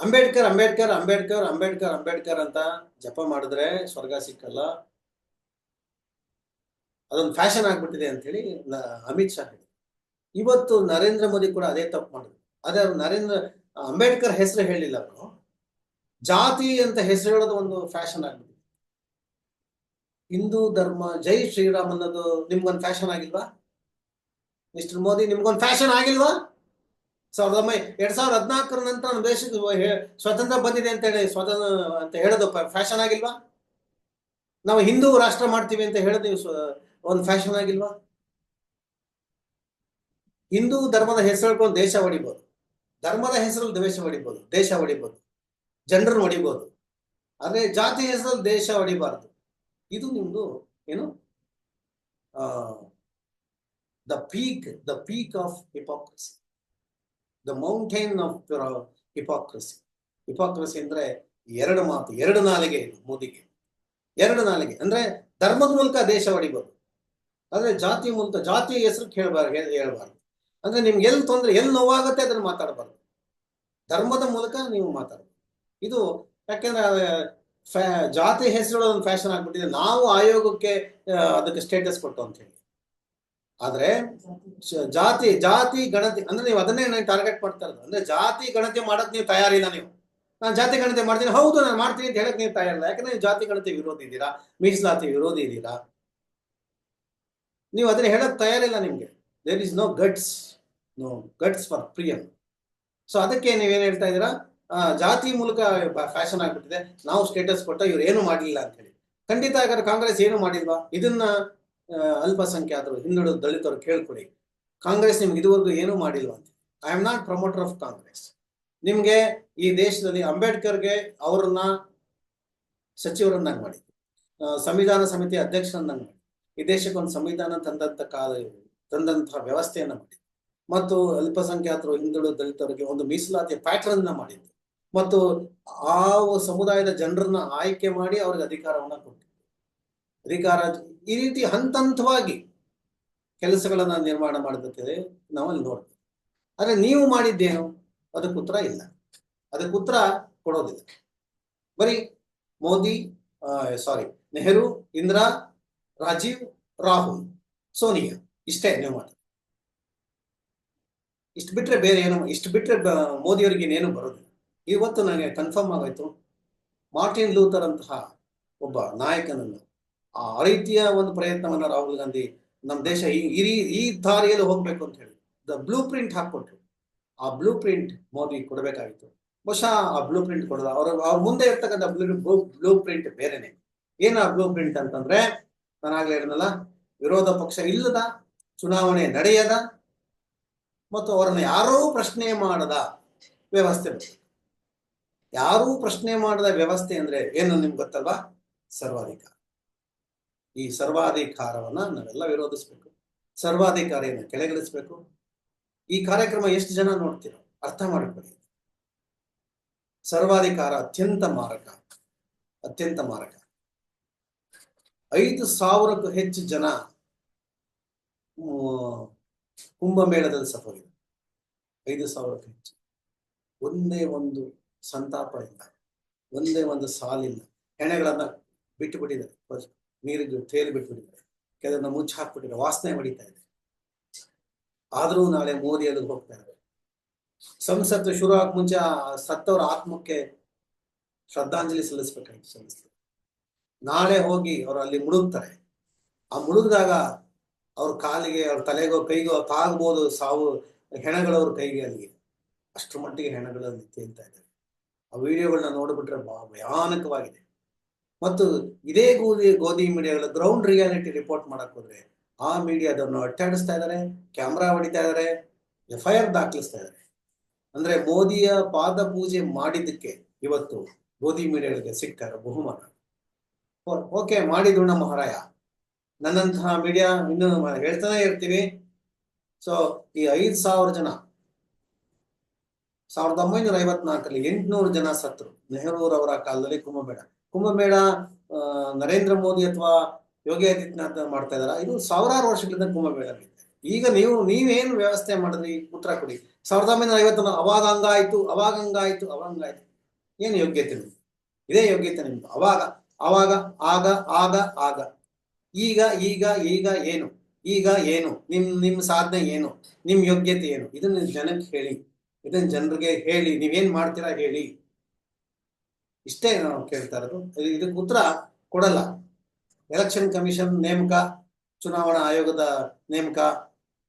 ಅಂಬೇಡ್ಕರ್ ಅಂಬೇಡ್ಕರ್ ಅಂಬೇಡ್ಕರ್ ಅಂಬೇಡ್ಕರ್ ಅಂಬೇಡ್ಕರ್ ಅಂತ ಜಪ ಮಾಡಿದ್ರೆ ಸ್ವರ್ಗ ಸಿಕ್ಕಲ್ಲ. ಅದೊಂದು ಫ್ಯಾಷನ್ ಆಗ್ಬಿಟ್ಟಿದೆ ಅಂತ ಹೇಳಿ ಅಮಿತ್ ಶಾ ಹೇಳಿ ಇವತ್ತು ನರೇಂದ್ರ ಮೋದಿ ಕೂಡ ಅದೇ ತಪ್ಪು ಮಾಡಿದ್ರು. ಅದೇ ನರೇಂದ್ರ ಅಂಬೇಡ್ಕರ್ ಹೆಸರು ಹೇಳಿಲ್ಲ ಅವರು ಜಾತಿ ಅಂತ ಹೆಸರು ಹೇಳೋದು ಒಂದು ಫ್ಯಾಷನ್ ಆಗಿದೆ ಹಿಂದೂ ಧರ್ಮ, ಜೈ ಶ್ರೀರಾಮ್ ಅನ್ನೋದು ನಿಮ್ಗೊಂದು ಫ್ಯಾಷನ್ ಆಗಿಲ್ವಾ? ಮಿಸ್ಟರ್ ಮೋದಿ, ನಿಮ್ಗೊಂದು ಫ್ಯಾಷನ್ ಆಗಿಲ್ವಾ? ಸಾವಿರದ ಒಂಬೈನೂರ ಎರಡ್ ಸಾವಿರದ ಹದಿನಾಲ್ಕರ ನಂತರ ನಮ್ಮ ದೇಶಕ್ಕೆ ಸ್ವತಂತ್ರ ಬಂದಿದೆ ಅಂತ ಹೇಳಿ ಸ್ವತಂತ್ರ ಅಂತ ಹೇಳೋದು ಫ್ಯಾಷನ್ ಆಗಿಲ್ವಾ? ನಾವು ಹಿಂದೂ ರಾಷ್ಟ್ರ ಮಾಡ್ತೀವಿ ಅಂತ ಹೇಳೋದು ನೀವು ಒಂದು ಫ್ಯಾಷನ್ ಆಗಿಲ್ವಾ? ಹಿಂದೂ ಧರ್ಮದ ಹೆಸರು ಹೇಳ್ಕೊಂಡು ದೇಶ ಹೊಡಿಬೋದು. ಧರ್ಮದ ಹೆಸರಲ್ಲಿ ದ್ವೇಷ ಹೊಡಿಬೋದು, ದೇಶ ಹೊಡಿಬೋದು, ಜನರನ್ನು ಹೊಡಿಬೋದು. ಆದ್ರೆ ಜಾತಿ ಹೆಸರಲ್ಲಿ ದೇಶ ಹೊಡಿಬಾರ್ದು. ಇದು ನಿಮ್ದು ಏನು? The peak the peak of hypocrisy the mountain of hypocrisy hypocrisy ಅಂದ್ರೆ ಎರಡು ಮಾತು, ಎರಡು ನಾಲಿಗೆ ಮೋದಿಗೆ ಎರಡು ನಾಲಿಗೆ. ಅಂದ್ರೆ ಧರ್ಮದ ಮೂಲಕ ದೇಶ ಹೊಡಿಬೋದು. ಆದ್ರೆ ಜಾತಿ ಮೂಲಕ ಜಾತಿ ಹೆಸರು ಕೇಳಬಾರ್ದು, ಹೇಳ್ಬಾರ್ದು. ಅಂದ್ರೆ ನಿಮ್ಗೆ ಎಲ್ಲಿ ತೊಂದರೆ, ಎಲ್ಲಿ ನೋವಾಗುತ್ತೆ ಅದನ್ನ ಮಾತಾಡಬಾರ್ದು. ಧರ್ಮದ ಮೂಲಕ ನೀವು ಮಾತಾಡಬೇಕು. ಇದು ಯಾಕೆಂದ್ರೆ ಜಾತಿ ಹೆಸರು ಒಂದು ಫ್ಯಾಷನ್ ಆಗ್ಬಿಟ್ಟಿದೆ. ನಾವು ಆಯೋಗಕ್ಕೆ ಅದಕ್ಕೆ ಸ್ಟೇಟಸ್ ಕೊಟ್ಟು ಅಂತ ಹೇಳಿ. ಆದ್ರೆ ಜಾತಿ ಜಾತಿ ಗಣತಿ, ಅಂದ್ರೆ ನೀವು ಅದನ್ನೇ ನಾನು ಟಾರ್ಗೆಟ್ ಮಾಡ್ತಾ ಇರೋದು. ಅಂದ್ರೆ ಜಾತಿ ಗಣತಿ ಮಾಡಕ್ ನೀವು ತಯಾರಿಲ್ಲ ನೀವು. ನಾನು ಜಾತಿ ಗಣತಿ ಮಾಡ್ತೀನಿ. ಹೌದು, ನಾನು ಮಾಡ್ತೀನಿ ಅಂತ ಹೇಳಕ್ ನೀವು ತಯಾರಿಲ್ಲ. ಯಾಕಂದ್ರೆ ನೀವು ಜಾತಿ ಗಣತಿ ವಿರೋಧಿ ಇದ್ದೀರಾ, ಮೀಸಲಾತಿ ವಿರೋಧಿ ಇದ್ದೀರಾ. ನೀವು ಅದನ್ನ ಹೇಳಕ್ ತಯಾರಿಲ್ಲ ನಿಮ್ಗೆ. There is no guts no guts for ಪ್ರಿಯಂ so ಅದಕ್ಕೆ ನೀವೇನ್ ಹೇಳ್ತಾ ಇದ್ದೀರಾ? ಜಾತಿ ಮೂಲಕ ಫ್ಯಾಷನ್ ಆಗ್ಬಿಟ್ಟಿದೆ. ನಾವು ಸ್ಟೇಟಸ್ ಕೊಟ್ಟ ಇವ್ರು ಏನು ಮಾಡಲಿಲ್ಲ ಅಂತ ಹೇಳಿ. ಖಂಡಿತ ಹಾಗಾದ್ರೆ ಕಾಂಗ್ರೆಸ್ ಏನು ಮಾಡಿಲ್ವಾ? ಇದನ್ನ ಅಲ್ಪಸಂಖ್ಯಾತರು, ಹಿಂದುಳಿದ ದಲಿತರು ಕೇಳ್ಕೊಡಿ. ಕಾಂಗ್ರೆಸ್ ನಿಮ್ಗೆ ಇದುವರೆಗೂ ಏನೂ ಮಾಡಿಲ್ವಾ ಅಂತ I am not promoter of Congress ನಿಮ್ಗೆ ಈ ದೇಶದಲ್ಲಿ ಅಂಬೇಡ್ಕರ್ಗೆ ಅವ್ರನ್ನ ಸಚಿವರನ್ನಾಗಿ ಮಾಡಿ ಸಂವಿಧಾನ ಸಮಿತಿ ಅಧ್ಯಕ್ಷರನ್ನಾಗಿ ಮಾಡಿ ಈ ದೇಶಕ್ಕೆ ಒಂದು ಸಂವಿಧಾನ ತಂದಂತ ಕಾಲ, ತಂದಂತಹ ವ್ಯವಸ್ಥೆಯನ್ನ ಮಾಡಿ ಮತ್ತು ಅಲ್ಪಸಂಖ್ಯಾತರು ಹಿಂದುಳಿದ ದಲಿತರಿಗೆ ಒಂದು ಮೀಸಲಾತಿಯ ಪ್ಯಾಟರ್ನ್ ಮಾಡಿದ್ದು ಮತ್ತು ಆ ಸಮುದಾಯದ ಜನರನ್ನ ಆಯ್ಕೆ ಮಾಡಿ ಅವ್ರಿಗೆ ಅಧಿಕಾರವನ್ನ ಕೊಟ್ಟಿದ್ದು ಅಧಿಕಾರ ಈ ರೀತಿ ಹಂತ ಹಂತವಾಗಿ ಕೆಲಸಗಳನ್ನ ನಿರ್ಮಾಣ ಮಾಡಬೇಕಿದೆ ನಾವು ಅಲ್ಲಿ ನೋಡ್ತೀವಿ ಆದ್ರೆ ನೀವು ಮಾಡಿದ್ದೇನು? ಅದಕ್ಕೆ ಉತ್ತರ ಇಲ್ಲ. ಅದಕ್ಕೆ ಉತ್ತರ ಕೊಡೋದಿಲ್ಲ. ಬರೀ ಮೋದಿ ಸಾರಿ ನೆಹರು, ಇಂದಿರಾ, ರಾಜೀವ್, ರಾಹುಲ್, ಸೋನಿಯಾ, ಇಷ್ಟೇ ನೀವು ಮಾಡಿ ಇಷ್ಟು ಬಿಟ್ರೆ ಬೇರೆ ಏನು, ಇಷ್ಟು ಬಿಟ್ರೆ ಬ- ಮೋದಿಯವರಿಗೆ ಇನ್ನೇನು ಬರೋದಿಲ್ಲ. ಇವತ್ತು ನನಗೆ ಕನ್ಫರ್ಮ್ ಆಗೋಯ್ತು. ಮಾರ್ಟಿನ್ ಲೂಥರ್ ಅಂತಹ ಒಬ್ಬ ನಾಯಕನನ್ನು, ಆ ರೀತಿಯ ಒಂದು ಪ್ರಯತ್ನವನ್ನು ರಾಹುಲ್ ಗಾಂಧಿ ನಮ್ಮ ದೇಶ ಈ ಈ ಈ ದಾರಿಯಲ್ಲಿ ಹೋಗಬೇಕು ಅಂತ ಹೇಳಿ ದ ಬ್ಲೂ ಪ್ರಿಂಟ್ ಹಾಕ್ಕೊಟ್ರು. ಆ ಬ್ಲೂ ಪ್ರಿಂಟ್ ಮೋದಿ ಕೊಡಬೇಕಾಗಿತ್ತು. ಬಹುಶಃ ಆ ಬ್ಲೂ ಪ್ರಿಂಟ್ ಕೊಡೋದು, ಅವ್ರ ಅವ್ರ ಮುಂದೆ ಇರ್ತಕ್ಕಂಥ ಬ್ಲೂ ಬ್ಲೂ ಪ್ರಿಂಟ್ ಬೇರೆನೆ. ಏನು ಆ ಬ್ಲೂ ಪ್ರಿಂಟ್ ಅಂತಂದ್ರೆ, ನಾನಾಗ್ಲೇ ಇರೋದಲ್ಲ ವಿರೋಧ ಪಕ್ಷ ಇಲ್ಲದ, ಚುನಾವಣೆ ನಡೆಯದ ಮತ್ತು ಅವರನ್ನು ಯಾರೂ ಪ್ರಶ್ನೆ ಮಾಡದ ವ್ಯವಸ್ಥೆ ಯಾರು ಪ್ರಶ್ನೆ ಮಾಡದ ವ್ಯವಸ್ಥೆ ಅಂದ್ರೆ ಏನು ನಿಮ್ಗೆ ಗೊತ್ತಲ್ವಾ? ಸರ್ವಾಧಿಕಾರ. ಈ ಸರ್ವಾಧಿಕಾರವನ್ನ ನಾವೆಲ್ಲ ವಿರೋಧಿಸ್ಬೇಕು. ಸರ್ವಾಧಿಕಾರಿಯನ್ನು ಕೆಳಗಿಳಿಸ್ಬೇಕು? ಈ ಕಾರ್ಯಕ್ರಮ ಎಷ್ಟು ಜನ ನೋಡ್ತೀರೋ ಅರ್ಥ ಮಾಡಿಕೊಳ್ಳಿ. ಸರ್ವಾಧಿಕಾರ ಅತ್ಯಂತ ಮಾರಕ. ಅತ್ಯಂತ ಮಾರಕ. ಐದು ಸಾವಿರಕ್ಕೂ ಹೆಚ್ಚು ಜನ ಕುಂಭಮೇಳದಲ್ಲಿ ಸತ್ತೋಗಿದೆ ಐದು ಸಾವಿರಕ್ಕೆ ಹೆಚ್ಚು. ಒಂದೇ ಒಂದು ಸಂತಾಪ ಇಲ್ಲ. ಒಂದೇ ಒಂದು ಸಾಲಿಲ್ಲ ಹೆಣೆಗಳನ್ನ ಬಿಟ್ಟು ಬಿಟ್ಟಿದ್ದಾರೆ ನೀರಿಗೆ ತೇಲಿ ಬಿಟ್ಬಿಟ್ಟಿದ್ದಾರೆ ಕೆಲವನ್ನ ಮುಚ್ಚಿ ಹಾಕ್ಬಿಟ್ಟಿದ್ದಾರೆ. ವಾಸನೆ ಹೊಡಿತಾ ಇದೆ. ಆದ್ರೂ ನಾಳೆ ಮೋದಿ ಅಲ್ಲಿ ಹೋಗ್ತಾ ಇದ್ದಾರೆ. ಸಂಸತ್ತು ಶುರು ಆಗ ಮುಂಚೆ ಸತ್ತವರ ಆತ್ಮಕ್ಕೆ ಶ್ರದ್ಧಾಂಜಲಿ ಸಲ್ಲಿಸ್ಬೇಕಾಗಿತ್ತು ಸಲ್ಲಿಸ್ತಾರೆ ನಾಳೆ ಹೋಗಿ ಅವರು ಅಲ್ಲಿ ಮುಳುಗ್ತಾರೆ. ಆ ಮುಳುಗಿದಾಗ ಅವ್ರ ಕಾಲಿಗೆ, ಅವ್ರ ತಲೆಗೋ, ಕೈಗೋ ತಾಗ್ಬೋದು ಸಾವು ಹೆಣಗಳವ್ರ ಕೈಗೆ ಅಲ್ಲಿಗೆ. ಅಷ್ಟು ಮಟ್ಟಿಗೆ ಹೆಣಗಳಲ್ಲಿ ತೇಲ್ತಾ ಇದ್ದಾರೆ. ಆ ವಿಡಿಯೋಗಳನ್ನ ನೋಡಿಬಿಟ್ರೆ ಭಯಾನಕವಾಗಿದೆ. ಮತ್ತು ಇದೇ ಗೋಧಿ ಗೋಧಿ ಮೀಡಿಯಾಗಳ ಗ್ರೌಂಡ್ ರಿಯಾಲಿಟಿ ರಿಪೋರ್ಟ್ ಮಾಡಕ್ ಹೋದ್ರೆ ಆ ಮೀಡಿಯಾದವ್ರನ್ನ ಅಟ್ಟಾಡಿಸ್ತಾ ಇದ್ದಾರೆ ಕ್ಯಾಮ್ರಾ ಹೊಡಿತಾ ಇದ್ದಾರೆ ಎಫ್ ಐ ಆರ್ ದಾಖಲಿಸ್ತಾ ಇದ್ದಾರೆ ಅಂದ್ರೆ ಮೋದಿಯ ಪಾದ ಪೂಜೆ ಮಾಡಿದ್ದಕ್ಕೆ ಇವತ್ತು ಗೋಧಿ ಮೀಡಿಯಾಗಳಿಗೆ ಸಿಕ್ತಾರೆ ಬಹುಮಾನ. ಓಕೆ ಮಾಡಿದ್ರು ನಮ್ಮ ಮಹಾರಾಯ. ನನ್ನಂತಹ ಮೀಡಿಯಾ ಇನ್ನು ಹೇಳ್ತಾನೆ ಇರ್ತೀವಿ ಸೊ ಈ ಐದ್ ಸಾವಿರ ಜನ, ಸಾವಿರದ ಒಂಬೈನೂರ ಐವತ್ನಾಲ್ಕರಲ್ಲಿ ಎಂಟುನೂರು ಜನ ಸತ್ರು ನೆಹರೂರವರ ಕಾಲದಲ್ಲಿ ಕುಂಭಮೇಳ. ಕುಂಭಮೇಳ ನರೇಂದ್ರ ಮೋದಿ ಅಥವಾ ಯೋಗಿ ಆದಿತ್ಯನಾಥ್ ಮಾಡ್ತಾ ಇದಾರ ಇದು ಸಾವಿರಾರು ವರ್ಷಗಳಿಂದ ಕುಂಭಮೇಳ. ಈಗ ನೀವು, ನೀವೇನು ವ್ಯವಸ್ಥೆ ಮಾಡಿದ್ರಿ? ಉತ್ತರ ಕೊಡಿ. ಸಾವಿರದ ಒಂಬೈನೂರ ಐವತ್ತ ಅವಾಗ ಹಂಗಾಯ್ತು ಅವಾಗ ಹಂಗಾಯ್ತು ಅವಾಗ ಹಂಗಾಯ್ತು. ಏನು ಯೋಗ್ಯತೆ ನಿಮ್ದು? ಇದೇ ಯೋಗ್ಯತೆ ನಿಮ್ದು. ಅವಾಗ ಅವಾಗ, ಆಗ ಆಗ ಆಗ. ಈಗ ಈಗ ಈಗ ಏನು? ಈಗ ಏನು? ನಿಮ್ ನಿಮ್ ಸಾಧನೆ ಏನು? ನಿಮ್ ಯೋಗ್ಯತೆ ಏನು? ಇದನ್ನ ಜನಕ್ಕೆ ಹೇಳಿ. ಇದನ್ನ ಜನರಿಗೆ ಹೇಳಿ. ನೀವೇನ್ ಮಾಡ್ತೀರಾ ಹೇಳಿ. ಇಷ್ಟೇ ನಾವು ಕೇಳ್ತಾ ಇರೋದು. ಇದು- ಇದಕ್ಕೆ ಉತ್ತರ ಕೊಡಲ್ಲ. ಎಲೆಕ್ಷನ್ ಕಮಿಷನ್ ನೇಮಕ, ಚುನಾವಣಾ ಆಯೋಗದ ನೇಮಕ,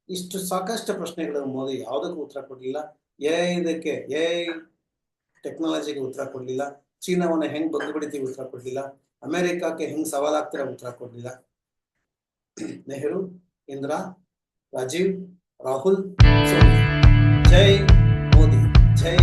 ಇಷ್ಟು ಸಾಕಷ್ಟು ಪ್ರಶ್ನೆಗಳು ಮೋದಿ ಯಾವುದಕ್ಕೂ ಉತ್ತರ ಕೊಡಲಿಲ್ಲ. ಏ ಇದಕ್ಕೆ, ಎ ಟೆಕ್ನಾಲಜಿಗೆ ಉತ್ತರ ಕೊಡಲಿಲ್ಲ. ಚೀನಾವನ್ನ ಹೆಂಗ್ ಬಂದು ಉತ್ತರ ಕೊಡಲಿಲ್ಲ. ಅಮೆರಿಕಕ್ಕೆ ಹೆಂಗ್ ಸವಾಲಾಗ್ತೀರ ಉತ್ತರ ಕೊಡಲಿಲ್ಲ. ನೆಹರು ಇಂದಿರಾ ರಾಜೀವ್ ರಾಹುಲ್ ಸೋನಿಯಾ ಜೈ ಮೋದಿ ಜೈ